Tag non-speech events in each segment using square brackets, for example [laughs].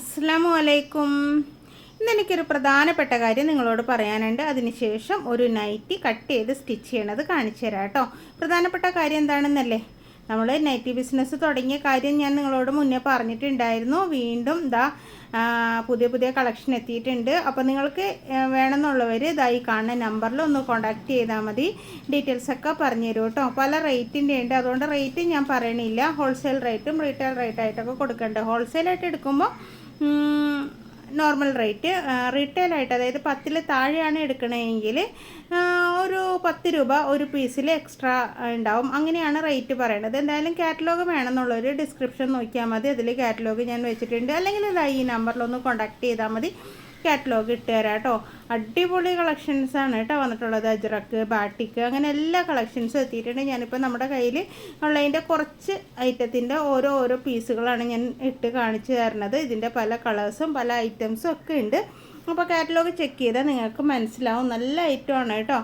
അസ്സാമു അലൈക്കും. ഇന്ന് എനിക്കൊരു പ്രധാനപ്പെട്ട കാര്യം നിങ്ങളോട് പറയാനുണ്ട്. അതിനുശേഷം ഒരു നൈറ്റി കട്ട് ചെയ്ത് സ്റ്റിച്ച് ചെയ്യണത് കാണിച്ചു തരാം കേട്ടോ. പ്രധാനപ്പെട്ട കാര്യം എന്താണെന്നല്ലേ? നമ്മൾ നൈറ്റി ബിസിനസ് തുടങ്ങിയ കാര്യം ഞാൻ നിങ്ങളോട് മുന്നേ പറഞ്ഞിട്ടുണ്ടായിരുന്നു. വീണ്ടും ഇതാ പുതിയ പുതിയ കളക്ഷൻ എത്തിയിട്ടുണ്ട്. അപ്പോൾ നിങ്ങൾക്ക് വേണമെന്നുള്ളവർ ഇതായി കാണുന്ന നമ്പറിൽ ഒന്ന് കോൺടാക്റ്റ് ചെയ്താൽ മതി. ഡീറ്റെയിൽസ് ഒക്കെ പറഞ്ഞു തരും കേട്ടോ. പല റേറ്റിന്റെ ഉണ്ട്. അതുകൊണ്ട് റേറ്റ് ഞാൻ പറയണില്ല. ഹോൾസെയിൽ റേറ്റും റീറ്റെയിൽ റേറ്റായിട്ടൊക്കെ കൊടുക്കേണ്ടത് ഹോൾസെയിലായിട്ട് എടുക്കുമ്പോൾ നോർമൽ റേറ്റ് റീറ്റെയിൽ ആയിട്ട് അതായത് പത്തിൽ താഴെയാണ് എടുക്കണമെങ്കിൽ ഒരു പത്ത് രൂപ ഒരു പീസിൽ എക്സ്ട്രാ ഉണ്ടാവും. അങ്ങനെയാണ് റേറ്റ് പറയുന്നത് എന്തായാലും കാറ്റലോഗ് വേണമെന്നുള്ളൊരു ഡിസ്ക്രിപ്ഷൻ നോക്കിയാൽ മതി. അതിൽ കാറ്റലോഗ് ഞാൻ വെച്ചിട്ടുണ്ട്. അല്ലെങ്കിൽ ഈ നമ്പറിലൊന്ന് കോൺടാക്ട് ചെയ്താൽ മതി. കാറ്റലോഗ് ഇട്ട് തരാം കേട്ടോ. അടിപൊളി കളക്ഷൻസ് ആണ് കേട്ടോ വന്നിട്ടുള്ളത്. അജ്രക്ക് ബാട്ടിക്ക് അങ്ങനെ എല്ലാ കളക്ഷൻസും എത്തിയിട്ടുണ്ട്. ഞാനിപ്പോൾ നമ്മുടെ കയ്യിൽ ഉള്ളതിന്റെ കുറച്ച് ഐറ്റത്തിന്റെ ഓരോ ഓരോ പീസുകളാണ് ഞാൻ ഇട്ട് കാണിച്ചു തരുന്നത്. ഇതിന്റെ പല കളേഴ്സും പല ഐറ്റംസും ഒക്കെ ഉണ്ട്. അപ്പോൾ കാറ്റലോഗ് ചെക്ക് ചെയ്താൽ നിങ്ങൾക്ക് മനസ്സിലാവും. നല്ല ഐറ്റമാണ് കേട്ടോ.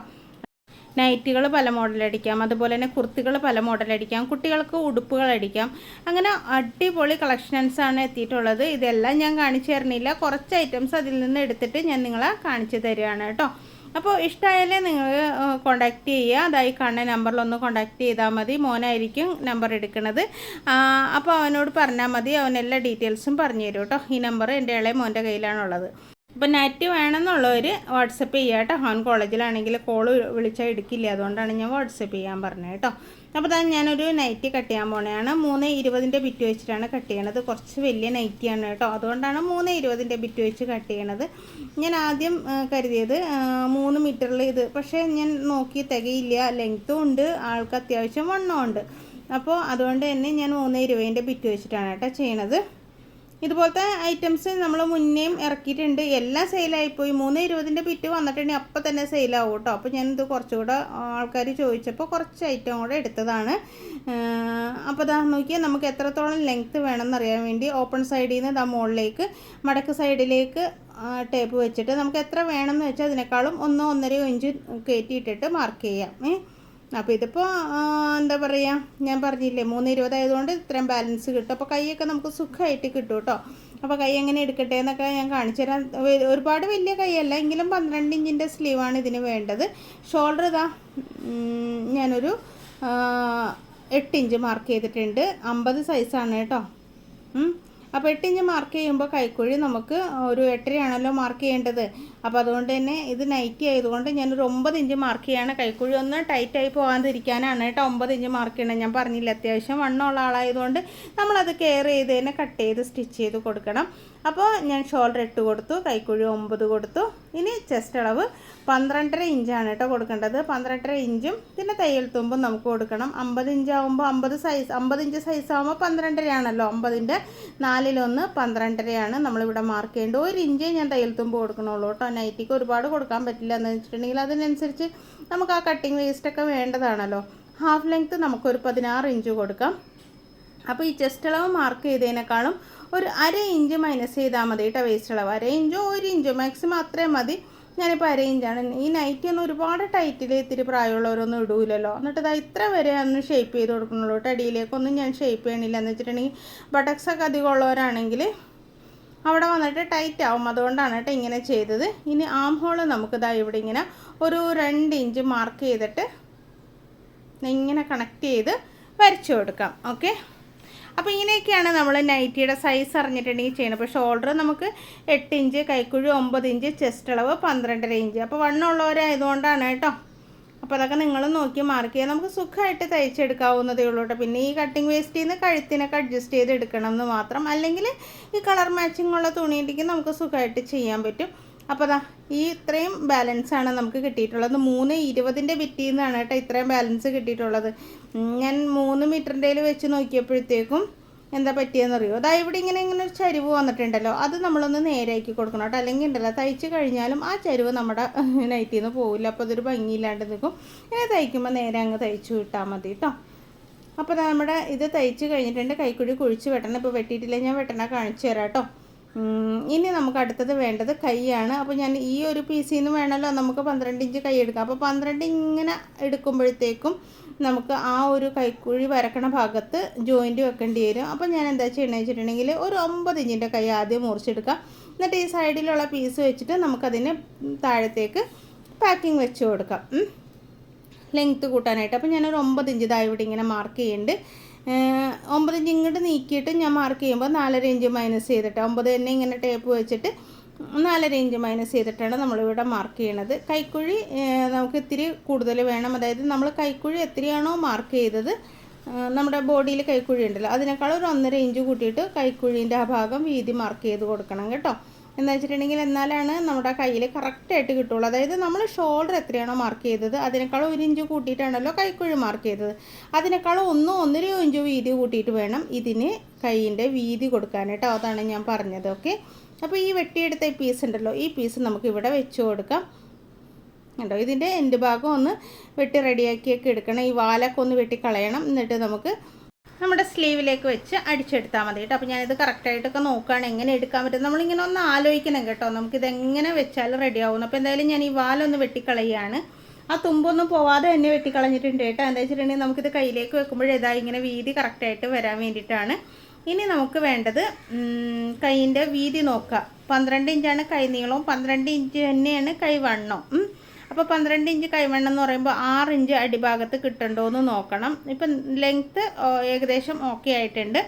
നൈറ്റുകൾ പല മോഡലടിക്കാം അതുപോലെ തന്നെ കുർത്തികൾ പല മോഡലടിക്കാം കുട്ടികൾക്ക് ഉടുപ്പുകൾ അടിക്കാം. അങ്ങനെ അടിപൊളി കളക്ഷൻസ് ആണ് എത്തിയിട്ടുള്ളത്. ഇതെല്ലാം ഞാൻ കാണിച്ചു തരുന്നില്ല. കുറച്ച് ഐറ്റംസ് അതിൽ നിന്ന് എടുത്തിട്ട് ഞാൻ നിങ്ങളെ കാണിച്ചു തരികയാണ് കേട്ടോ. അപ്പോൾ ഇഷ്ടമായാലേ നിങ്ങൾ കോണ്ടാക്ട് ചെയ്യുക. അതായി കാണുന്ന നമ്പറിലൊന്ന് കോണ്ടാക്ട് ചെയ്താൽ മതി. മോനായിരിക്കും നമ്പർ എടുക്കുന്നത്. അപ്പോൾ അവനോട് പറഞ്ഞാൽ മതി. അവൻ എല്ലാ ഡീറ്റെയിൽസും പറഞ്ഞു തരും കേട്ടോ. ഈ നമ്പർ എന്റെ ഇളയ മോന്റെ കയ്യിലാണുള്ളത്. ഇപ്പം നെറ്റ് വേണമെന്നുള്ളവർ വാട്സപ്പ് ചെയ്യുക കേട്ടോ. ഹോൺ കോളേജിലാണെങ്കിൽ കോൾ വിളിച്ചാൽ എടുക്കില്ല. അതുകൊണ്ടാണ് ഞാൻ വാട്സപ്പ് ചെയ്യാൻ പറഞ്ഞത് കേട്ടോ. അപ്പോൾ തന്നെ ഞാനൊരു നൈറ്റി കട്ട് ചെയ്യാൻ പോണതാണ് മൂന്ന് ഇരുപതിന്റെ ബിറ്റ് വെച്ചിട്ടാണ് കട്ട് ചെയ്യണത്. കുറച്ച് വലിയ നൈറ്റിയാണ് കേട്ടോ. അതുകൊണ്ടാണ് മൂന്ന് ഇരുപതിന്റെ ബിറ്റ് വെച്ച് കട്ട് ചെയ്യണത്. ഞാൻ ആദ്യം കരുതിയത് മൂന്ന് മീറ്ററിൽ ഇത്. പക്ഷേ ഞാൻ നോക്കി തികയില്ല. ലെങ്ത്തും ഉണ്ട്. ആൾക്ക് അത്യാവശ്യം വണ്ണമുണ്ട് അപ്പോൾ അതുകൊണ്ട് തന്നെ ഞാൻ മൂന്ന് ഇരുപതിന്റെ ബിറ്റ് വെച്ചിട്ടാണ് കേട്ടോ ചെയ്യണത്. ഇതുപോലത്തെ ഐറ്റംസ് നമ്മൾ മുന്നേയും ഇറക്കിയിട്ടുണ്ട്. എല്ലാം സെയിലായിപ്പോയി മൂന്ന് ഇരുപതിന്റെ പിറ്റ് വന്നിട്ടുണ്ടെങ്കിൽ അപ്പം തന്നെ സെയിലാവും കേട്ടോ. അപ്പോൾ ഞാനിത് കുറച്ചുകൂടെ ആൾക്കാർ ചോദിച്ചപ്പോൾ കുറച്ച് ഐറ്റം കൂടെ എടുത്തതാണ്. അപ്പോൾ ഇതാ നോക്കിയാൽ നമുക്ക് എത്രത്തോളം ലെങ്ത്ത് വേണമെന്നറിയാൻ വേണ്ടി ഓപ്പൺ സൈഡിൽ നിന്ന് ഇതാ മുകളിലേക്ക് മടക്ക് സൈഡിലേക്ക് ടേപ്പ് വെച്ചിട്ട് നമുക്ക് എത്ര വേണമെന്ന് വെച്ചാൽ അതിനേക്കാളും ഒന്നോ ഒന്നര ഇഞ്ച് കയറ്റിയിട്ടിട്ട് മാർക്ക് ചെയ്യാം. ഏ? അപ്പോൾ ഇതിപ്പോൾ എന്താ പറയുക ഞാൻ പറഞ്ഞില്ലേ മൂന്ന് ഇരുപതായതുകൊണ്ട് ഇത്രയും ബാലൻസ് കിട്ടും. അപ്പോൾ കൈയൊക്കെ നമുക്ക് സുഖമായിട്ട് കിട്ടും കേട്ടോ. അപ്പോൾ കൈ എങ്ങനെ എടുക്കട്ടെ എന്നൊക്കെ ഞാൻ കാണിച്ചു തരാം. ഒരുപാട് വലിയ കൈയല്ല എങ്കിലും പന്ത്രണ്ട് ഇഞ്ചിന്റെ സ്ലീവാണ് ഇതിന് വേണ്ടത്. ഷോൾഡർ ഇതാ ഞാനൊരു എട്ട് ഇഞ്ച് മാർക്ക് ചെയ്തിട്ടുണ്ട്. അമ്പത് സൈസാണ് കേട്ടോ. അപ്പോൾ എട്ട് ഇഞ്ച് മാർക്ക് ചെയ്യുമ്പോൾ കൈക്കുഴി നമുക്ക് ഒരു എട്ടരയാണല്ലോ മാർക്ക് ചെയ്യേണ്ടത്. അപ്പോൾ അതുകൊണ്ട് തന്നെ ഇത് നൈറ്റി ആയതുകൊണ്ട് ഞാനൊരു ഒമ്പത് ഇഞ്ച് മാർക്ക് ചെയ്യാണ്. കൈക്കുഴി ഒന്ന് ടൈറ്റായി പോകാതിരിക്കാനാണ് കേട്ടോ. ഒമ്പത് ഇഞ്ച് മാർക്ക് ചെയ്യണം. ഞാൻ പറഞ്ഞില്ല അത്യാവശ്യം വണ്ണമുള്ള ആളായതുകൊണ്ട് നമ്മളത് കെയർ ചെയ്ത് തന്നെ കട്ട് ചെയ്ത് സ്റ്റിച്ച് ചെയ്ത് കൊടുക്കണം. അപ്പോൾ ഞാൻ ഷോൾഡർ എട്ട് കൊടുത്തു കൈക്കുഴി ഒമ്പത് കൊടുത്തു. ഇനി ചെസ്റ്റ് അളവ് പന്ത്രണ്ടര ഇഞ്ചാണ് കേട്ടോ കൊടുക്കേണ്ടത്. പന്ത്രണ്ടര ഇഞ്ചും പിന്നെ തയ്യൽ തുമ്പും നമുക്ക് കൊടുക്കണം. അമ്പത് ഇഞ്ച് ആകുമ്പോൾ അമ്പത് സൈസ് അമ്പത് ഇഞ്ച് സൈസ് ആകുമ്പോൾ പന്ത്രണ്ടരയാണല്ലോ. അമ്പതിന്റെ നാലിലൊന്ന് പന്ത്രണ്ടരയാണ് നമ്മളിവിടെ മാർക്ക് ചെയ്യേണ്ടത്. ഒരു ഇഞ്ചേ ഞാൻ തയ്യൽ തുമ്പ് കൊടുക്കണുള്ളൂ കേട്ടോ. നൈറ്റിക്ക് ഒരുപാട് കൊടുക്കാൻ പറ്റില്ല എന്ന് വെച്ചിട്ടുണ്ടെങ്കിൽ അതിനനുസരിച്ച് നമുക്ക് ആ കട്ടിങ് വേസ്റ്റൊക്കെ വേണ്ടതാണല്ലോ. ഹാഫ് ലെങ്ത്ത് നമുക്കൊരു പതിനാറ് ഇഞ്ച് കൊടുക്കാം. അപ്പോൾ ഈ ചെസ്റ്റ് അളവ് മാർക്ക് ചെയ്തതിനേക്കാളും ഒരു അര ഇഞ്ച് മൈനസ് ചെയ്താൽ മതി കേട്ടോ വേസ്റ്റ് അളവ്. അര ഇഞ്ചോ ഒരു ഇഞ്ചോ മാക്സിമം അത്രയും മതി. ഞാനിപ്പോൾ അര ഇഞ്ചാണ് ഈ നൈറ്റി ഒന്നും ഒരുപാട് ടൈറ്റിൽ ഇത്തിരി പ്രായമുള്ളവരൊന്നും ഇടൂലല്ലോ. എന്നിട്ട് ഇതാ ഇത്ര വരെ ഒന്ന് ഷേപ്പ് ചെയ്ത് കൊടുക്കണുള്ളൂ കേട്ടോ അടിയിലേക്കൊന്നും ഞാൻ ഷേപ്പ് ചെയ്യണില്ല എന്ന് വെച്ചിട്ടുണ്ടെങ്കിൽ ബട്ടക്സൊക്കെ അധികം ഉള്ളവരാണെങ്കിൽ അവിടെ വന്നിട്ട് ടൈറ്റ് ആവും. അതുകൊണ്ടാണ് കേട്ടോ ഇങ്ങനെ ചെയ്തത്. ഇനി ആം ഹോൾ നമുക്കിതാ ഇവിടെ ഇങ്ങനെ ഒരു രണ്ട് ഇഞ്ച് മാർക്ക് ചെയ്തിട്ട് ഇങ്ങനെ കണക്ട് ചെയ്ത് വരച്ചു കൊടുക്കാം. ഓക്കെ അപ്പോൾ ഇങ്ങനെയൊക്കെയാണ് നമ്മൾ നൈറ്റിയുടെ സൈസ് അറിഞ്ഞിട്ടുണ്ടെങ്കിൽ ചെയ്യുന്നത് അപ്പോൾ ഷോൾഡർ നമുക്ക് എട്ട് ഇഞ്ച് കൈക്കുഴി ഒമ്പത് ഇഞ്ച് ചെസ്റ്റ് അളവ് പന്ത്രണ്ടര ഇഞ്ച് അപ്പോൾ വണ്ണമുള്ളവരായതുകൊണ്ടാണ് കേട്ടോ അപ്പോൾ അതൊക്കെ നിങ്ങൾ നോക്കി മാർക്ക് ചെയ്യാം. നമുക്ക് സുഖമായിട്ട് തയ്ച്ചെടുക്കാവുന്നതേ ഉള്ളൂ കേട്ടോ പിന്നെ ഈ കട്ടിങ് വേസ്റ്റിൽ നിന്ന് കഴുത്തിനൊക്കെ അഡ്ജസ്റ്റ് ചെയ്ത് എടുക്കണം എന്ന് മാത്രം. അല്ലെങ്കിൽ ഈ കളർ മാച്ചിങ് ഉള്ള തുണിയിലേക്ക് നമുക്ക് സുഖമായിട്ട് ചെയ്യാൻ പറ്റും. അപ്പോൾ അതാ ഈ ഇത്രയും ബാലൻസ് ആണ് നമുക്ക് കിട്ടിയിട്ടുള്ളത്. മൂന്ന് ഇരുപതിന്റെ വിറ്റിൽ നിന്നാണ് കേട്ടോ ഇത്രയും ബാലൻസ് കിട്ടിയിട്ടുള്ളത്. ഞാൻ മൂന്ന് മീറ്ററിന്റെ വെച്ച് നോക്കിയപ്പോഴത്തേക്കും എന്താ പറ്റിയെന്നറിയോ? അതാ ഇവിടെ ഇങ്ങനെ ഇങ്ങനെ ഒരു ചരിവ് വന്നിട്ടുണ്ടല്ലോ. അത് നമ്മളൊന്ന് നേരെയാക്കി കൊടുക്കണം കേട്ടോ. അല്ലെങ്കിൽ ഉണ്ടല്ലോ തയ്ച്ച് കഴിഞ്ഞാലും ആ ചരിവ് നമ്മുടെ [laughs] നൈറ്റിൽ നിന്ന് പോവില്ല. അപ്പോൾ അതൊരു ഭംഗിയില്ലാണ്ട് നിൽക്കും. ഇങ്ങനെ തയ്ക്കുമ്പോൾ നേരെ അങ്ങ് തയ്ച്ചു വിട്ടാൽ മതി കേട്ടോ. അപ്പോൾ നമ്മുടെ ഇത് തയ്ച്ച് കഴിഞ്ഞിട്ടുണ്ട്. കൈക്കുഴി കുഴിച്ച് വെട്ടണം. ഇപ്പോൾ വെട്ടിയിട്ടില്ല? ഞാൻ വെട്ടണ കാണിച്ചു തരാം കേട്ടോ. ഇനി നമുക്ക് അടുത്തത് വേണ്ടത് കൈയാണ്. അപ്പോൾ ഞാൻ ഈ ഒരു പീസിൽ നിന്ന് വേണമല്ലോ. നമുക്ക് പന്ത്രണ്ട് ഇഞ്ച് കൈ എടുക്കാം. അപ്പോൾ പന്ത്രണ്ട് ഇങ്ങനെ എടുക്കുമ്പോഴത്തേക്കും നമുക്ക് ആ ഒരു കൈക്കുഴി വരക്കണ ഭാഗത്ത് ജോയിന്റ് വെക്കേണ്ടി വരും. അപ്പോൾ ഞാൻ എന്താ ചെയ്യണമെന്ന് വെച്ചിട്ടുണ്ടെങ്കിൽ ഒരു ഒമ്പത് ഇഞ്ചിന്റെ കൈ ആദ്യം മുറിച്ചെടുക്കാം. എന്നിട്ട് ഈ സൈഡിലുള്ള പീസ് വെച്ചിട്ട് നമുക്കതിനെ താഴത്തേക്ക് പാക്കിംഗ് വെച്ച് കൊടുക്കാം. ലെങ്ത്ത് കൂട്ടാനായിട്ട്. അപ്പോൾ ഞാനൊരു ഒമ്പത് ഇഞ്ച് ഇതായി ഇവിടെ ഇങ്ങനെ മാർക്ക് ചെയ്യുന്നുണ്ട് ഒമ്പത് ഇഞ്ച് ഇങ്ങോട്ട് നീക്കിയിട്ട് ഞാൻ മാർക്ക് ചെയ്യുമ്പോൾ നാലര ഇഞ്ച് മൈനസ് ചെയ്തിട്ട് ഒമ്പത് തന്നെ ഇങ്ങനെ ടേപ്പ് വെച്ചിട്ട് നാലര ഇഞ്ച് മൈനസ് ചെയ്തിട്ടാണ് നമ്മളിവിടെ മാർക്ക് ചെയ്യണത്. കൈക്കുഴി നമുക്ക് ഇത്തിരി കൂടുതൽ വേണം. അതായത് നമ്മൾ കൈക്കുഴി എത്രയാണോ മാർക്ക് ചെയ്തത് നമ്മുടെ ബോഡിയിൽ കൈക്കുഴി ഉണ്ടല്ലോ അതിനേക്കാൾ ഒരു ഒന്നര ഇഞ്ച് കൂട്ടിയിട്ട് കൈക്കുഴീന്റെ ആ ഭാഗം വീതി മാർക്ക് ചെയ്ത് കൊടുക്കണം കേട്ടോ. എന്ന് വെച്ചിട്ടുണ്ടെങ്കിൽ എന്നാലാണ് നമ്മുടെ കയ്യിൽ കറക്റ്റായിട്ട് കിട്ടുള്ളൂ. അതായത് നമ്മൾ ഷോൾഡർ എത്രയാണോ മാർക്ക് ചെയ്തത് അതിനേക്കാളും ഒരു ഇഞ്ച് കൂട്ടിയിട്ടാണല്ലോ കൈക്കുഴി മാർക്ക് ചെയ്തത്. അതിനേക്കാളും ഒന്ന് ഒന്നരയോ ഇഞ്ചോ വീതി കൂട്ടിയിട്ട് വേണം ഇതിന് കൈയിന്റെ വീതി കൊടുക്കാനായിട്ട് അതാണ് ഞാൻ പറഞ്ഞത്. ഓക്കെ അപ്പോൾ ഈ വെട്ടിയെടുത്ത ഈ പീസ് ഉണ്ടല്ലോ ഈ പീസ് നമുക്ക് ഇവിടെ വെച്ച് കൊടുക്കാം. കണ്ടോ? ഇതിന്റെ എൻഡ് ഭാഗം ഒന്ന് വെട്ടി റെഡിയാക്കിയൊക്കെ എടുക്കണം. ഈ വാലൊക്കെ ഒന്ന് വെട്ടി കളയണം. എന്നിട്ട് നമുക്ക് നമ്മുടെ സ്ലീവിലേക്ക് വെച്ച് അടിച്ചെടുത്താൽ മതി കേട്ടോ. അപ്പോൾ ഞാനിത് കറക്റ്റായിട്ടൊക്കെ നോക്കുകയാണ്. എങ്ങനെ എടുക്കാൻ പറ്റും? നമ്മളിങ്ങനെ ഒന്ന് ആലോചിക്കണം കേട്ടോ. നമുക്കിത് എങ്ങനെ വെച്ചാൽ റെഡി ആവുന്നു അപ്പോൾ എന്തായാലും ഞാൻ ഈ വാലൊന്ന് വെട്ടിക്കളയാണ് ആ തുമ്പൊന്നും പോവാതെ തന്നെ വെട്ടിക്കളഞ്ഞിട്ടുണ്ട് കേട്ടോ. എന്താ വെച്ചിട്ടുണ്ടെങ്കിൽ നമുക്കിത് കയ്യിലേക്ക് വെക്കുമ്പോഴേതാ ഇങ്ങനെ വീതി കറക്റ്റായിട്ട് വരാൻ വേണ്ടിയിട്ടാണ്. ഇനി നമുക്ക് വേണ്ടത് കൈയിന്റെ വീതി നോക്കുക. പന്ത്രണ്ട് ഇഞ്ചാണ് കൈ നീളവും പന്ത്രണ്ട് ഇഞ്ച് തന്നെയാണ് കൈ വണ്ണവും അപ്പോൾ പന്ത്രണ്ട് ഇഞ്ച് കൈവണ്ണം എന്ന് പറയുമ്പോൾ ആറ് ഇഞ്ച് അടിഭാഗത്ത് കിട്ടണ്ടോ എന്ന് നോക്കണം. ഇപ്പം ലെങ്ത്ത് ഏകദേശം ഓക്കെ ആയിട്ടുണ്ട്.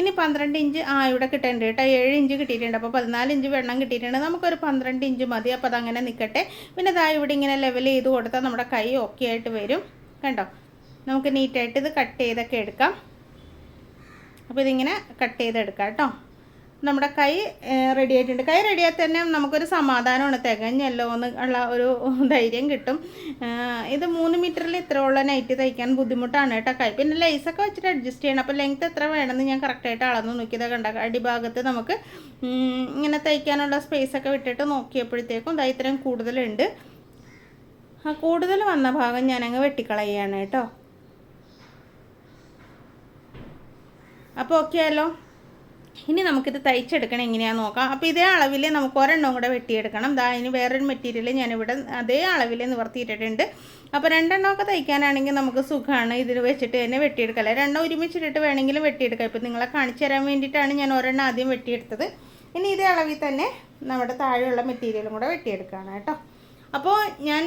ഇനി പന്ത്രണ്ട് ഇഞ്ച് ആ ഇവിടെ കിട്ടുന്നുണ്ട് കേട്ടോ. ഏഴ് ഇഞ്ച് കിട്ടിയിട്ടുണ്ട്. അപ്പോൾ പതിനാല് ഇഞ്ച് വെണ്ണം കിട്ടിയിട്ടുണ്ട്. നമുക്കൊരു പന്ത്രണ്ട് ഇഞ്ച് മതി. അപ്പോൾ അതങ്ങനെ നിൽക്കട്ടെ. പിന്നെ ഇതാ ഇവിടെ ഇങ്ങനെ ലെവൽ ചെയ്ത് കൊടുത്താൽ നമ്മുടെ കൈ ഓക്കെ ആയിട്ട് വരും. കണ്ടോ? നമുക്ക് നീറ്റായിട്ട് ഇത് കട്ട് ചെയ്തൊക്കെ എടുക്കാം. അപ്പോൾ ഇതിങ്ങനെ കട്ട് ചെയ്തെടുക്കാം കേട്ടോ. നമ്മുടെ കൈ റെഡി ആയിട്ടുണ്ട്. കൈ റെഡിയായി തന്നെ നമുക്കൊരു സമാധാനമാണ്. തികഞ്ഞല്ലോ എന്ന് ഉള്ള ഒരു ധൈര്യം കിട്ടും. ഇത് മൂന്ന് മീറ്ററിൽ ഇത്രയുള്ള നൈറ്റ് തയ്ക്കാൻ ബുദ്ധിമുട്ടാണ് കേട്ടോ കൈ. പിന്നെ ലൈസൊക്കെ വെച്ചിട്ട് അഡ്ജസ്റ്റ് ചെയ്യണം. അപ്പോൾ ലെങ്ത് എത്ര വേണമെന്ന് ഞാൻ കറക്റ്റായിട്ട് അളന്ന് നോക്കിയത് കണ്ട. അടിഭാഗത്ത് നമുക്ക് ഇങ്ങനെ തയ്ക്കാനുള്ള സ്പേസ് ഒക്കെ വിട്ടിട്ട് നോക്കിയപ്പോഴത്തേക്കും ദാ ഇത്രയും കൂടുതലുണ്ട്. ആ കൂടുതൽ വന്ന ഭാഗം ഞാനങ്ങ് വെട്ടിക്കളയാണ് കേട്ടോ. അപ്പോൾ ഓക്കെ ആയല്ലോ. ഇനി നമുക്കിത് തയ്ച്ചെടുക്കണം എങ്ങനെയാണെന്ന് നോക്കാം. അപ്പോൾ ഇതേ അളവിൽ നമുക്ക് ഒരെണ്ണം കൂടെ വെട്ടിയെടുക്കണം. ദാ ഇനി വേറൊരു മെറ്റീരിയൽ ഞാനിവിടെ അതേ അളവിൽ നിവർത്തിയിട്ടിട്ടുണ്ട്. അപ്പോൾ രണ്ടെണ്ണമൊക്കെ തയ്ക്കാനാണെങ്കിൽ നമുക്ക് സുഖമാണ് ഇതിൽ വെച്ചിട്ട് തന്നെ വെട്ടിയെടുക്കല്ലേ രണ്ടെണ്ണം ഒരുമിച്ചിട്ടിട്ട് വേണമെങ്കിലും വെട്ടിയെടുക്കാം. ഇപ്പോൾ നിങ്ങളെ കാണിച്ചു തരാൻ വേണ്ടിയിട്ടാണ് ഞാൻ ഒരെണ്ണം ആദ്യം വെട്ടിയെടുത്തത്. ഇനി ഇതേ അളവിൽ തന്നെ നമ്മുടെ താഴെയുള്ള മെറ്റീരിയലും കൂടെ വെട്ടിയെടുക്കുകയാണ് കേട്ടോ. അപ്പോൾ ഞാൻ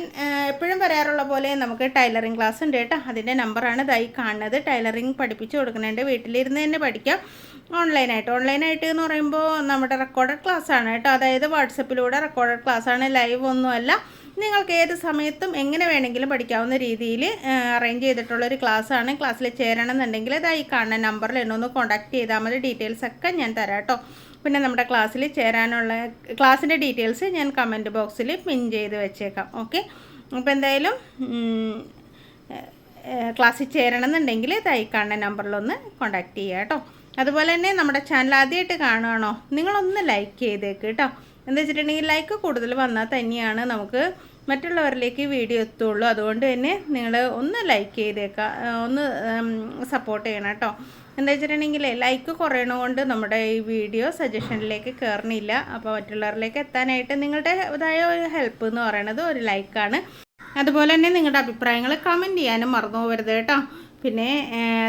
എപ്പോഴും പറയാറുള്ള പോലെ നമുക്ക് ടൈലറിങ് ക്ലാസ് ഉണ്ട് കേട്ടോ. അതിന്റെ നമ്പറാണ് ഇതായി കാണുന്നത്. ടൈലറിങ് പഠിപ്പിച്ച് കൊടുക്കുന്നുണ്ട്. വീട്ടിലിരുന്ന് തന്നെ പഠിക്കാം. ഓൺലൈനായിട്ട്. ഓൺലൈനായിട്ട് എന്ന് പറയുമ്പോൾ നമ്മുടെ റെക്കോർഡഡ് ക്ലാസ് ആണ് കേട്ടോ. അതായത് വാട്സപ്പിലൂടെ റെക്കോർഡഡ് ക്ലാസ് ആണ് ലൈവ് ഒന്നുമല്ല. നിങ്ങൾക്ക് ഏത് സമയത്തും എങ്ങനെ വേണമെങ്കിലും പഠിക്കാവുന്ന രീതിയിൽ അറേഞ്ച് ചെയ്തിട്ടുള്ളൊരു ക്ലാസ്സാണ്. ക്ലാസ്സിൽ ചേരണമെന്നുണ്ടെങ്കിൽ ഇതായി കാണുന്ന നമ്പറിൽ എന്നെ ഒന്ന് കോൺടാക്ട് ചെയ്താൽ മതി. ഡീറ്റെയിൽസ് ഒക്കെ ഞാൻ തരാം കേട്ടോ. പിന്നെ നമ്മുടെ ക്ലാസ്സിൽ ചേരാനുള്ള ക്ലാസ്സിന്റെ ഡീറ്റെയിൽസ് ഞാൻ കമന്റ് ബോക്സിൽ പിൻ ചെയ്ത് വെച്ചേക്കാം. ഓക്കെ? അപ്പോൾ എന്തായാലും ക്ലാസ്സിൽ ചേരണം എന്നുണ്ടെങ്കിൽ തൈ കാണുന്ന നമ്പറിലൊന്ന് കോൺടാക്ട് ചെയ്യുക കേട്ടോ. അതുപോലെ തന്നെ നമ്മുടെ ചാനൽ ആദ്യമായിട്ട് കാണുകയാണോ നിങ്ങളൊന്ന് ലൈക്ക് ചെയ്തേക്ക് കേട്ടോ. എന്താ വെച്ചിട്ടുണ്ടെങ്കിൽ ലൈക്ക് കൂടുതൽ വന്നാൽ തന്നെയാണ് നമുക്ക് മറ്റുള്ളവരിലേക്ക് വീഡിയോ എത്തുള്ളൂ. അതുകൊണ്ട് തന്നെ നിങ്ങൾ ഒന്ന് ലൈക്ക് ചെയ്തേക്കാം ഒന്ന് സപ്പോർട്ട് ചെയ്യണം കേട്ടോ. എന്താ വെച്ചിട്ടുണ്ടെങ്കിൽ ലൈക്ക് കുറയണുകൊണ്ട് നമ്മുടെ ഈ വീഡിയോ സജഷനിലേക്ക് കയറണില്ല അപ്പോൾ മറ്റുള്ളവരിലേക്ക് എത്താനായിട്ട് നിങ്ങളുടെ ഇതായ ഒരു ഹെൽപ്പ് എന്ന് പറയുന്നത് ഒരു ലൈക്കാണ് അതുപോലെ തന്നെ നിങ്ങളുടെ അഭിപ്രായങ്ങൾ കമന്റ് ചെയ്യാനും മറന്നു പോകരുത് കേട്ടോ. പിന്നെ